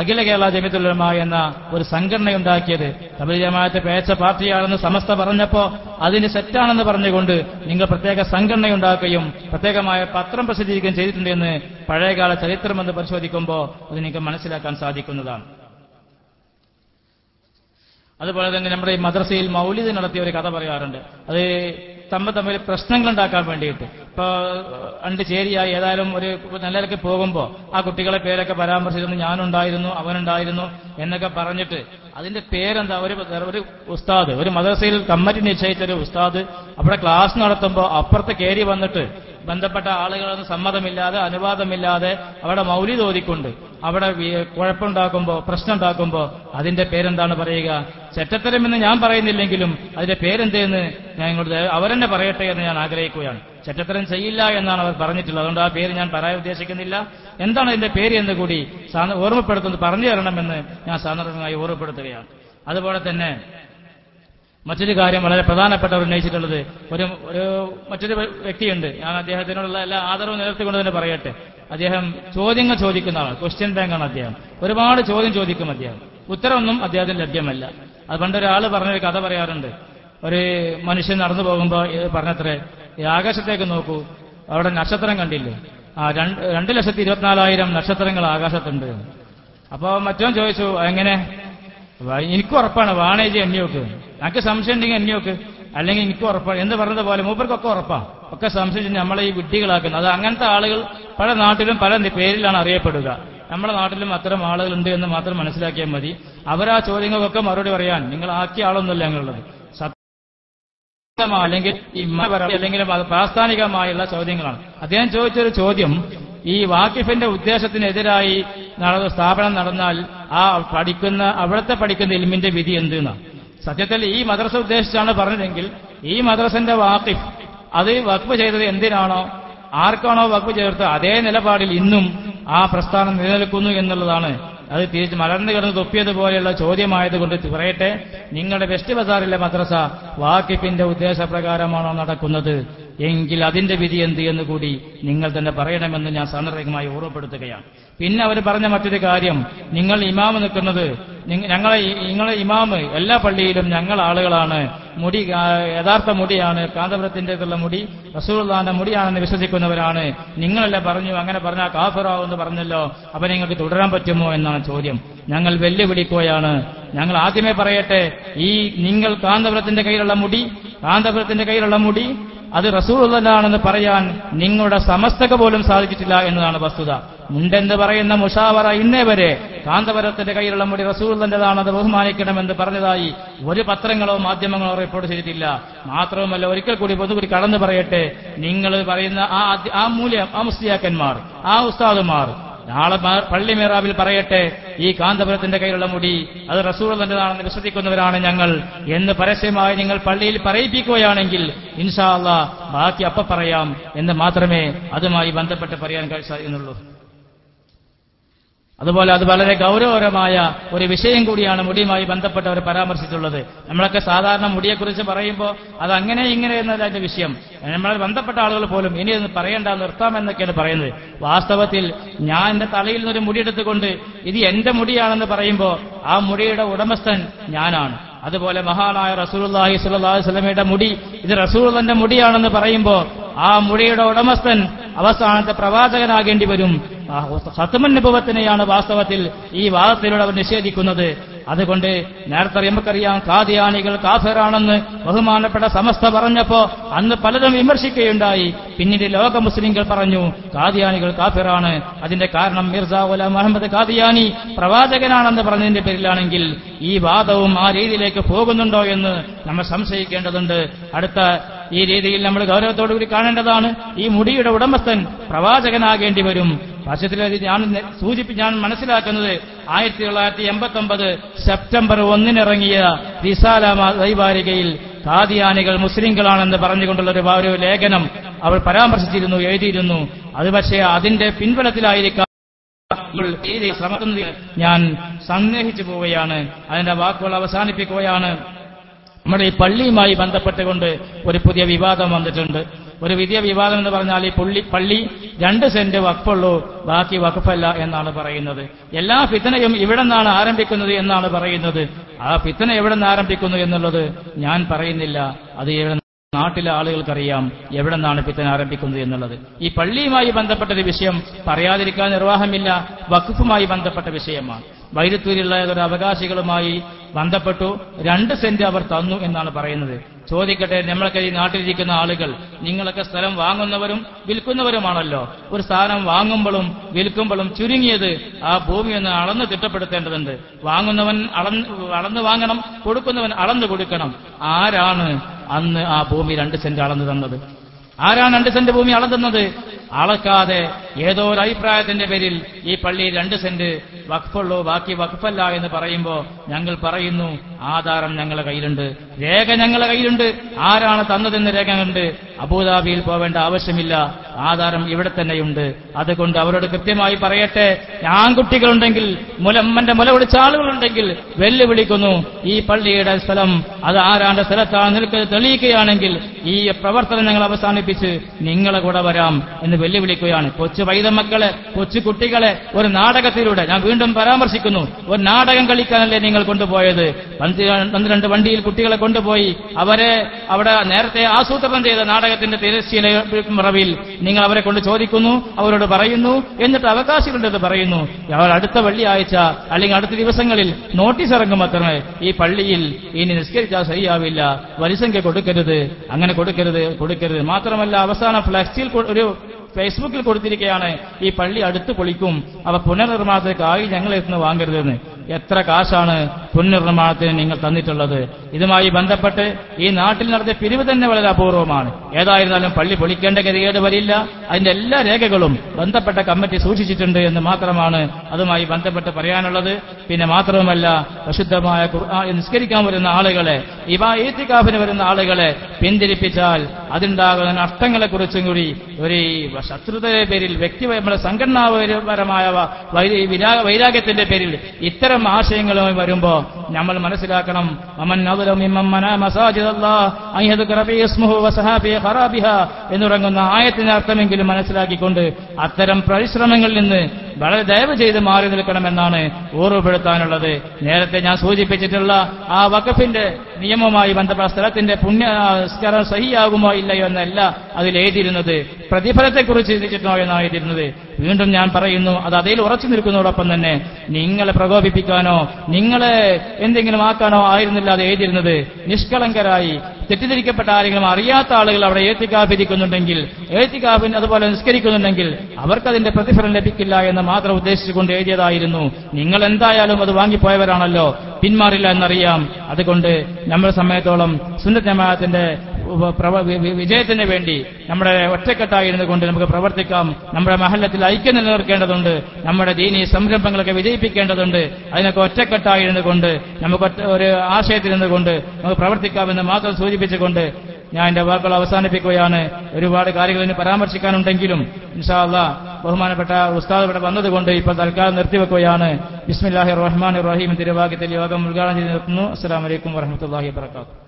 അഖില കേരള ജമിത്തുലമ എന്ന ഒരു സംഘടനയുണ്ടാക്കിയത്. തമിഴ് ജമാഅത്ത് പേച്ച പാർട്ടിയാണെന്ന് സമസ്ത പറഞ്ഞപ്പോ അതിന് സെറ്റാണെന്ന് പറഞ്ഞുകൊണ്ട് നിങ്ങൾ പ്രത്യേക സംഘടനയുണ്ടാക്കുകയും പ്രത്യേകമായ പത്രം പ്രസിദ്ധീകരിക്കുകയും ചെയ്തിട്ടുണ്ട് എന്ന് ചരിത്രം എന്ന് പരിശോധിക്കുമ്പോൾ അത് നിങ്ങൾക്ക് മനസ്സിലാക്കാൻ സാധിക്കുന്നതാണ്. അതുപോലെ തന്നെ നമ്മുടെ ഈ മദ്രസയിൽ മൗലിദ് നടത്തിയ ഒരു കഥ പറയാറുണ്ട്. അത് തമ്മിൽ തമ്മിൽ പ്രശ്നങ്ങൾ ഉണ്ടാക്കാൻ വേണ്ടിയിട്ട്. ഇപ്പൊ രണ്ട് ചേരിയായി ഏതായാലും ഒരു നിലയിലേക്ക് പോകുമ്പോൾ ആ കുട്ടികളെ പേരൊക്കെ പരാമർശിച്ചിരുന്നു ഞാനുണ്ടായിരുന്നു അവനുണ്ടായിരുന്നു എന്നൊക്കെ പറഞ്ഞിട്ട് അതിന്റെ പേരെന്താ? ഒരു ഒരു ഉസ്താദ് ഒരു മദ്രസയിൽ കമ്മിറ്റി നിശ്ചയിച്ച ഒരു ഉസ്താദ് അവിടെ ക്ലാസ് നടത്തുമ്പോൾ അപ്പുറത്ത് കയറി വന്നിട്ട് ബന്ധപ്പെട്ട ആളുകളൊന്നും സമ്മതമില്ലാതെ അനുവാദമില്ലാതെ അവിടെ മൗലി തോതിക്കൊണ്ട് അവിടെ കുഴപ്പമുണ്ടാക്കുമ്പോ കുഴപ്പമുണ്ടാക്കുമ്പോൾ പ്രശ്നം ഉണ്ടാക്കുമ്പോൾ അതിന്റെ പേരെന്താണ് പറയുക? ചെറ്റത്തരമെന്ന് ഞാൻ പറയുന്നില്ലെങ്കിലും അതിന്റെ പേരെന്തെന്ന് ഞാൻ ഇങ്ങോട്ട് അവരെന്നെ പറയട്ടെ എന്ന് ഞാൻ ആഗ്രഹിക്കുകയാണ്. ചെറ്റത്തരം ചെയ്യില്ല എന്നാണ് അവർ പറഞ്ഞിട്ടുള്ളത്. അതുകൊണ്ട് ആ പേര് ഞാൻ പറയാൻ ഉദ്ദേശിക്കുന്നില്ല. എന്താണ് അതിന്റെ പേര് എന്ന് കൂടി ഓർമ്മപ്പെടുത്തുന്നത് പറഞ്ഞു തരണമെന്ന് ഞാൻ സാന്ദർഭികമായി ഓർമ്മപ്പെടുത്തുകയാണ്. അതുപോലെ തന്നെ മറ്റൊരു കാര്യം വളരെ പ്രധാനപ്പെട്ട ഉന്നയിച്ചിട്ടുള്ളത് ഒരു ഒരു മറ്റൊരു വ്യക്തിയുണ്ട്. ഞാൻ അദ്ദേഹത്തിനോടുള്ള എല്ലാ ആദരവും നിലർത്തിക്കൊണ്ട് തന്നെ പറയട്ടെ. അദ്ദേഹം ചോദ്യങ്ങൾ ചോദിക്കുന്ന ആളാണ്. ക്വസ്റ്റ്യൻ ബാങ്കാണ് അദ്ദേഹം. ഒരുപാട് ചോദ്യം ചോദിക്കും അദ്ദേഹം. ഉത്തരമൊന്നും അദ്ദേഹത്തിന് ലഭ്യമല്ല. അത് പണ്ടൊരാൾ പറഞ്ഞൊരു കഥ പറയാറുണ്ട്. ഒരു മനുഷ്യൻ നടന്നു പോകുമ്പോൾ പറഞ്ഞത്രേ ആകാശത്തേക്ക് നോക്കൂ. അവിടെ നക്ഷത്രം കണ്ടില്ലേ? ആ രണ്ട് രണ്ട് ലക്ഷത്തി ഇരുപത്തിനാലായിരം നക്ഷത്രങ്ങൾ ആകാശത്തുണ്ട്. അപ്പോൾ മറ്റോ ചോദിച്ചു എങ്ങനെ എനിക്ക് ഉറപ്പാണ് വാണേജി എണ്ണിയോക്ക്. എനിക്ക് സംശയം ഉണ്ടെങ്കിൽ എണ്ണിയോക്ക്. അല്ലെങ്കിൽ എനിക്ക് ഉറപ്പാണ് എന്ന് പറഞ്ഞത് പോലെ മൂപ്പർക്കൊക്കെ ഉറപ്പാ. ഒക്കെ സംശയിച്ച് നമ്മളെ ഈ വിഡ്ഢികളാക്കുന്നത് അത് അങ്ങനത്തെ ആളുകൾ പല നാട്ടിലും പല പേരിലാണ് അറിയപ്പെടുക. നമ്മുടെ നാട്ടിലും അത്തരം ആളുകളുണ്ട് എന്ന് മാത്രം മനസ്സിലാക്കിയാൽ മതി. അവരാ ചോദ്യങ്ങൾക്കൊക്കെ മറുപടി പറയാൻ നിങ്ങൾ ആക്കിയ ആളൊന്നുമല്ല ഞങ്ങളുള്ളത് സത്യമാ അല്ലെങ്കിൽ അല്ലെങ്കിൽ പ്രാസ്ഥാനികമായുള്ള ചോദ്യങ്ങളാണ്. അദ്ദേഹം ചോദിച്ചൊരു ചോദ്യം ഈ വാക്കിഫിന്റെ ഉദ്ദേശത്തിനെതിരായി നടന്ന സ്ഥാപനം നടന്നാൽ ആ പഠിക്കുന്ന അവിടുത്തെ പഠിക്കുന്ന ഇൽമിന്റെ വിധി എന്തെന്നാണ് സത്യത്തിൽ ഈ മദ്രസ ഉദ്ദേശിച്ചാണ് പറഞ്ഞതെങ്കിൽ ഈ മദ്രസന്റെ വാക്കിഫ് അത് വക്ഫ് ചെയ്തത് എന്തിനാണോ? ആർക്കാണോ വക്ഫ് ചേർത്ത് അതേ നിലപാടിൽ ഇന്നും ആ പ്രസ്ഥാനം നിലനിൽക്കുന്നു എന്നുള്ളതാണ് അത് തിരിച്ച് മലർന്നു കിടന്ന് തൊപ്പിയതുപോലെയുള്ള ചോദ്യമായതുകൊണ്ട് പറയട്ടെ നിങ്ങളുടെ വെസ്റ്റ് ബസാറിലെ മദ്രസ വാക്കിപ്പിന്റെ ഉദ്ദേശപ്രകാരമാണോ നടക്കുന്നത്? എങ്കിൽ അതിന്റെ വിധി എന്ത് എന്ന് കൂടി നിങ്ങൾ തന്നെ പറയണമെന്ന് ഞാൻ സാന്ദർഭികമായി ഓർമ്മപ്പെടുത്തുകയാണ്. പിന്നെ അവർ പറഞ്ഞ മറ്റൊരു കാര്യം നിങ്ങൾ ഇമാമ് നിൽക്കുന്നത് ഞങ്ങളെ നിങ്ങളെ ഇമാമ് എല്ലാ പള്ളിയിലും ഞങ്ങൾ ആളുകളാണ്. മുടി യഥാർത്ഥ മുടിയാണ് കാന്തപുരത്തിന്റെതുള്ള മുടി റസൂർദാന്റെ മുടിയാണെന്ന് വിശ്വസിക്കുന്നവരാണ്. നിങ്ങളല്ല പറഞ്ഞു അങ്ങനെ പറഞ്ഞാൽ കാഫറാവെന്ന് പറഞ്ഞല്ലോ. അപ്പൊ നിങ്ങൾക്ക് തുടരാൻ പറ്റുമോ എന്നാണ് ചോദ്യം. ഞങ്ങൾ വെല്ലുവിളിക്കുകയാണ്. ഞങ്ങൾ ആദ്യമേ പറയട്ടെ ഈ നിങ്ങൾ കാന്തപുരത്തിന്റെ കയ്യിലുള്ള മുടി കാന്തപുരത്തിന്റെ കയ്യിലുള്ള മുടി അത് റസൂറുള്ളതാണെന്ന് പറയാൻ നിങ്ങളുടെ സമസ്തക പോലും സാധിച്ചിട്ടില്ല എന്നതാണ് വസ്തുത. മുണ്ടെന്ന് പറയുന്ന മുഷാവറ ഇന്നേ വരെ കാന്തപുരത്തിന്റെ കയ്യിലുള്ള മുടി റസൂലുള്ളാന്റേതാണ് അത് ബഹുമാനിക്കണമെന്ന് പറഞ്ഞതായി ഒരു പത്രങ്ങളോ മാധ്യമങ്ങളോ റിപ്പോർട്ട് ചെയ്തിട്ടില്ല. മാത്രവുമല്ല ഒരിക്കൽ കൂടി പൊതുകൂടി കടന്നു പറയട്ടെ. നിങ്ങൾ പറയുന്ന ആ ആ മൂല്യം ആ മുസ്ലിയാക്കന്മാർ ആ ഉസ്താദുമാർ നാളെ പള്ളി മേറാവിൽ പറയട്ടെ ഈ കാന്തപുരത്തിന്റെ കയ്യിലുള്ള മുടി അത് റസൂറിന്റേതാണെന്ന് വിശ്വസിക്കുന്നവരാണ് ഞങ്ങൾ എന്ന് പരസ്യമായി നിങ്ങൾ പള്ളിയിൽ പറയിപ്പിക്കുകയാണെങ്കിൽ ഇൻഷാ അള്ളാ ബാക്കി അപ്പ പറയാം എന്ന് മാത്രമേ അതുമായി ബന്ധപ്പെട്ട് പറയാൻ കഴിയുന്നുള്ളൂ അതുപോലെ അത് വളരെ ഗൗരവകരമായ ഒരു വിഷയം കൂടിയാണ് മുടിയുമായി ബന്ധപ്പെട്ടവർ പരാമർശിച്ചുള്ളത് നമ്മളൊക്കെ സാധാരണ മുടിയെക്കുറിച്ച് പറയുമ്പോൾ അത് അങ്ങനെ ഇങ്ങനെ എന്നല്ല അതിന്റെ വിഷയം. നമ്മളെ ബന്ധപ്പെട്ട ആളുകൾ പോലും ഇനി ഒന്ന് നിർത്താം എന്നൊക്കെയാണ് പറയുന്നത്. വാസ്തവത്തിൽ ഞാൻ എന്റെ തലയിൽ നിന്നൊരു മുടിയെടുത്തുകൊണ്ട് ഇത് എന്റെ മുടിയാണെന്ന് പറയുമ്പോൾ ആ മുടിയുടെ ഉടമസ്ഥൻ ഞാനാണ്. അതുപോലെ മഹാനായ റസൂലുള്ളാഹി സ്വല്ലല്ലാഹി വസല്ലമയുടെ മുടി ഇത് റസൂലുള്ളാന്റെ മുടിയാണെന്ന് പറയുമ്പോൾ ആ മുടിയുടെ ഉടമസ്ഥൻ അവസാനത്തെ പ്രവാചകനാകേണ്ടി വരും. ഖത്തമുൻ വാസ്തവത്തിൽ ഈ വാദത്തിലൂടെ അവർ നിഷേധിക്കുന്നത്. അതുകൊണ്ട് നേരത്തെ നമുക്കറിയാം കാതിയാനികൾ കാഫിറാണെന്ന് ബഹുമാനപ്പെട്ട സമസ്ത പറഞ്ഞപ്പോ അന്ന് പലതും വിമർശിക്കുകയുണ്ടായി. പിന്നീട് ലോക മുസ്ലിങ്ങൾ പറഞ്ഞു കാതിയാനികൾ കാഫിറാണ്. അതിന്റെ കാരണം മിർസ ഉല അഹമ്മദ് കാദിയാനി പ്രവാചകനാണെന്ന് പറഞ്ഞതിന്റെ പേരിലാണെങ്കിൽ ഈ വാദവും ആ രീതിയിലേക്ക് പോകുന്നുണ്ടോ എന്ന് നമ്മൾ സംശയിക്കേണ്ടതുണ്ട്. അടുത്ത ഈ രീതിയിൽ നമ്മൾ ഗൗരവത്തോടുകൂടി കാണേണ്ടതാണ്. ഈ മുടിയുടെ ഉടമസ്ഥൻ പ്രവാചകനാകേണ്ടി വരും. വർഷത്തിലെ ഞാൻ സൂചിപ്പിച്ച് സൂചിപ്പി ഞാൻ മനസ്സിലാക്കുന്നത് ആയിരത്തി തൊള്ളായിരത്തി എൺപത്തി ഒമ്പത് സെപ്റ്റംബർ ഒന്നിനിറങ്ങിയ റിസാല വൈവാരികയിൽ കാദിയാനികൾ മുസ്ലിങ്ങളാണെന്ന് പറഞ്ഞുകൊണ്ടുള്ള ഒരു ലേഖനം അവർ പരാമർശിച്ചിരുന്നു എഴുതിയിരുന്നു. അത് പക്ഷേ അതിന്റെ പിൻബലത്തിലായിരിക്കാം ശ്രമത്തിൽ ഞാൻ സന്ദേഹിച്ചു പോവുകയാണ്. അതിന്റെ വാക്കുകൾ അവസാനിപ്പിക്കുകയാണ്. നമ്മുടെ ഈ പള്ളിയുമായി ബന്ധപ്പെട്ടുകൊണ്ട് ഒരു പുതിയ വിവാദം വന്നിട്ടുണ്ട്. ഒരു വിദ്യ വിവാദം എന്ന് പറഞ്ഞാൽ ഈ പുള്ളി പള്ളി രണ്ട് സെന്റ് വക്കുള്ളൂ ബാക്കി വഖഫല്ല എന്നാണ് പറയുന്നത്. എല്ലാ ഫിത്തനയും ഇവിടെ നിന്നാണ് ആരംഭിക്കുന്നത് എന്നാണ് പറയുന്നത്. ആ ഫിത്തന എവിടെ നിന്ന് ആരംഭിക്കുന്നു എന്നുള്ളത് ഞാൻ പറയുന്നില്ല. അത് നാട്ടിലെ ആളുകൾക്കറിയാം എവിടെ നിന്നാണ് പിത്തൻ ആരംഭിക്കുന്നത് എന്നുള്ളത്. ഈ പള്ളിയുമായി ബന്ധപ്പെട്ട ഒരു വിഷയം പറയാതിരിക്കാൻ നിർവാഹമില്ല വഖഫുമായി ബന്ധപ്പെട്ട വിഷയമാണ്. വൈരത്തൂരിലുള്ള ഒരു അവകാശികളുമായി ബന്ധപ്പെട്ടു രണ്ട് സെന്റ് അവർ തന്നു എന്നാണ് പറയുന്നത്. ചോദിക്കട്ടെ നമ്മളൊക്കെ ഈ നാട്ടിലിരിക്കുന്ന ആളുകൾ നിങ്ങളൊക്കെ സ്ഥലം വാങ്ങുന്നവരും വിൽക്കുന്നവരുമാണല്ലോ. ഒരു സ്ഥാനം വാങ്ങുമ്പോഴും വിൽക്കുമ്പോഴും ചുരുങ്ങിയത് ആ ഭൂമി ഒന്ന് അളന്ന് തിട്ടപ്പെടുത്തേണ്ടതുണ്ട്. വാങ്ങുന്നവൻ അളന്ന് അളന്ന് വാങ്ങണം കൊടുക്കുന്നവൻ അളന്ന് കൊടുക്കണം. ആരാണ് അന്ന് ആ ഭൂമി രണ്ട് സെന്റ് അളന്ന് തന്നത്? ആരാണ് രണ്ട് സെന്റ് ഭൂമി അളക്കുന്നത്? അളക്കാതെ ഏതോ ഒരു അഭിപ്രായത്തിന്റെ പേരിൽ ഈ പള്ളി രണ്ട് സെന്റ് വഖഫുള്ളൂ ബാക്കി വഖഫല്ല എന്ന് പറയുമ്പോൾ ഞങ്ങൾ പറയുന്നു ആധാരം ഞങ്ങളുടെ കയ്യിലുണ്ട്. രേഖ ഞങ്ങളുടെ കയ്യിലുണ്ട്. ആരാണ് തന്നതെന്ന് രേഖ രേഖയുണ്ട് അബുദാബിയിൽ പോവേണ്ട ആവശ്യമില്ല. ആധാരം ഇവിടെ തന്നെയുണ്ട്. അതുകൊണ്ട് അവരോട് കൃത്യമായി പറയട്ടെ. ആൺകുട്ടികളുണ്ടെങ്കിൽ മുലമ്മന്റെ മുല വിളിച്ച ആളുകളുണ്ടെങ്കിൽ വെല്ലുവിളിക്കുന്നു ഈ പള്ളിയുടെ സ്ഥലം അത് ആരാന്റെ സ്ഥലത്താണ് നിൽക്കുന്നത് തെളിയിക്കുകയാണെങ്കിൽ ഈ പ്രവർത്തനം ഞങ്ങൾ അവസാനിപ്പിച്ച് നിങ്ങളെ കൂടെ വരാം എന്ന് വെല്ലുവിളിക്കുകയാണ്. കൊച്ചു വൈദമക്കളെ കൊച്ചു കുട്ടികളെ ഒരു നാടകത്തിലൂടെ ഞാൻ വീണ്ടും പരാമർശിക്കുന്നു. ഒരു നാടകം കളിക്കാനല്ലേ നിങ്ങൾ കൊണ്ടുപോയത്? പന്തി- പന്ത്രണ്ട് വണ്ടിയിൽ കുട്ടികളെ കൊണ്ടുപോയി അവരെ അവിടെ നേരത്തെ ആസൂത്രണം ചെയ്ത നാടകത്തിന്റെ തിരശ്ശീല മറവിൽ നിങ്ങൾ അവരെ കൊണ്ട് ചോദിക്കുന്നു അവരോട് പറയുന്നു എന്നിട്ട് അവകാശികളുടെ പറയുന്നു അവർ അടുത്ത വെള്ളിയാഴ്ച അല്ലെങ്കിൽ അടുത്ത ദിവസങ്ങളിൽ നോട്ടീസ് ഇറങ്ങും മാത്രമേ ഈ പള്ളിയിൽ ഇനി നിസ്കരിച്ചാൽ ശരിയാവില്ല വരിസംഖ്യ കൊടുക്കരുത്. അങ്ങനെ കൊടുക്കരുത് കൊടുക്കരുത്. മാത്രമല്ല അവസാന ഫ്ലക്സിൽ ഒരു ഫേസ്ബുക്കിൽ കൊടുത്തിരിക്കുകയാണ് ഈ പള്ളി അടുത്ത് പൊളിക്കും. അവ പുനർനിർമ്മാണത്തേക്കായി ഞങ്ങൾ എത്തുന്ന വാങ്ങരുതെന്ന്. എത്ര കാശാണ് പുനർനിർമ്മാണത്തിന് നിങ്ങൾ തന്നിട്ടുള്ളത്? ഇതുമായി ബന്ധപ്പെട്ട് ഈ നാട്ടിൽ നടത്തിയ പിരിവ് തന്നെ വളരെ അപൂർവമാണ്. ഏതായിരുന്നാലും പള്ളി പൊളിക്കേണ്ട ഗതികേട് വരില്ല. അതിന്റെ എല്ലാ രേഖകളും ബന്ധപ്പെട്ട കമ്മിറ്റി സൂക്ഷിച്ചിട്ടുണ്ട് എന്ന് മാത്രമാണ് അതുമായി ബന്ധപ്പെട്ട് പറയാനുള്ളത്. പിന്നെ മാത്രവുമല്ല പ്രശുദ്ധമായ ഖുർആൻ നിസ്കരിക്കാൻ വരുന്ന ആളുകളെ ഇവ ഏത്തിക്കാഫിന് വരുന്ന ആളുകളെ പിന്തിരിപ്പിച്ചാൽ അതുണ്ടാകുന്ന നഷ്ടങ്ങളെക്കുറിച്ചും കൂടി ഒരു ശത്രുതയുടെ പേരിൽ വ്യക്തിപരമായ സംഘടനാപരമായ വൈരാഗ്യത്തിന്റെ പേരിൽ ഇത്തരം ആശയങ്ങളുമായി വരുമ്പോ നമ്മൾ മനസ്സിലാക്കണം. എന്നുറങ്ങുന്ന ആയത്തിന്റെ അർത്ഥമെങ്കിലും മനസ്സിലാക്കിക്കൊണ്ട് അത്തരം പരിശ്രമങ്ങളിൽ നിന്ന് വളരെ ദയവ് ചെയ്ത് മാറി നിൽക്കണമെന്നാണ് ഓർമ്മപ്പെടുത്താനുള്ളത്. നേരത്തെ ഞാൻ സൂചിപ്പിച്ചിട്ടുള്ള ആ വഖഫിന്റെ നിയമവുമായി ബന്ധപ്പെട്ട സ്ഥലത്തിന്റെ പുണ്യ സഹിയാകുമോ ഇല്ലയോ എന്നല്ല അതിൽ എഴുതിയിരുന്നത്. പ്രതിഫലത്തെക്കുറിച്ച് ചിന്തിച്ചിട്ടോ എന്നാണ് എഴുതിയിരുന്നത്. വീണ്ടും ഞാൻ പറയുന്നു അത് അതിൽ ഉറച്ചു നിൽക്കുന്നതോടൊപ്പം തന്നെ നിങ്ങളെ പ്രകോപിപ്പിക്കാനോ നിങ്ങളെ എന്തെങ്കിലും ആക്കാനോ ആയിരുന്നില്ല അത് എഴുതിയിരുന്നത്. നിഷ്കളങ്കരായി തെറ്റിദ്ധരിക്കപ്പെട്ട ആരെങ്കിലും അറിയാത്ത ആളുകൾ അവിടെ ഏത്തിക്കാഫിരിക്കുന്നുണ്ടെങ്കിൽ ഏത്തിക്കാഫിൻ അതുപോലെ നിസ്കരിക്കുന്നുണ്ടെങ്കിൽ അവർക്കതിന്റെ പ്രതിഫലം ലഭിക്കില്ല എന്ന് മാത്രം ഉദ്ദേശിച്ചുകൊണ്ട് എഴുതിയതായിരുന്നു. നിങ്ങൾ എന്തായാലും അത് വാങ്ങിപ്പോയവരാണല്ലോ. പിന്മാറില്ല എന്നറിയാം. അതുകൊണ്ട് നമ്മുടെ സമയത്തോളം സുന്നത്ത് വിജയത്തിന് വേണ്ടി നമ്മുടെ ഒറ്റക്കെട്ടായിരുന്നു കൊണ്ട് നമുക്ക് പ്രവർത്തിക്കാം. നമ്മുടെ മഹല്ലത്തിൽ ഐക്യം നിലനിർത്തേണ്ടതുണ്ട് നമ്മുടെ ദീനി സംരംഭങ്ങളൊക്കെ വിജയിപ്പിക്കേണ്ടതുണ്ട്. അതിനൊക്കെ ഒറ്റക്കെട്ടായിരുന്നു കൊണ്ട് നമുക്ക് ഒരു ആശയത്തിൽ നിന്നുകൊണ്ട് നമുക്ക് പ്രവർത്തിക്കാമെന്ന് മാത്രം സൂചിപ്പിച്ചുകൊണ്ട് ഞാൻ എന്റെ വാക്കുകൾ അവസാനിപ്പിക്കുകയാണ്. ഒരുപാട് കാര്യങ്ങൾ ഇനി പരാമർശിക്കാനുണ്ടെങ്കിലും ഇൻഷാല്ല ബഹുമാനപ്പെട്ട ഉസ്താദ് ഇവിടെ വന്നതുകൊണ്ട് ഇപ്പോൾ തൽക്കാലം നിർത്തിവെക്കുകയാണ്. ബിസ്മില്ലാഹി റഹ്മാൻ റഹീം തിരുവാക്യത്തിൽ യോഗം ഉദ്ഘാടനം ചെയ്ത്. നിർത്തുന്നു അസ്സാം വലൈക്കും വരഹമുല്ലാഹി വാത്തു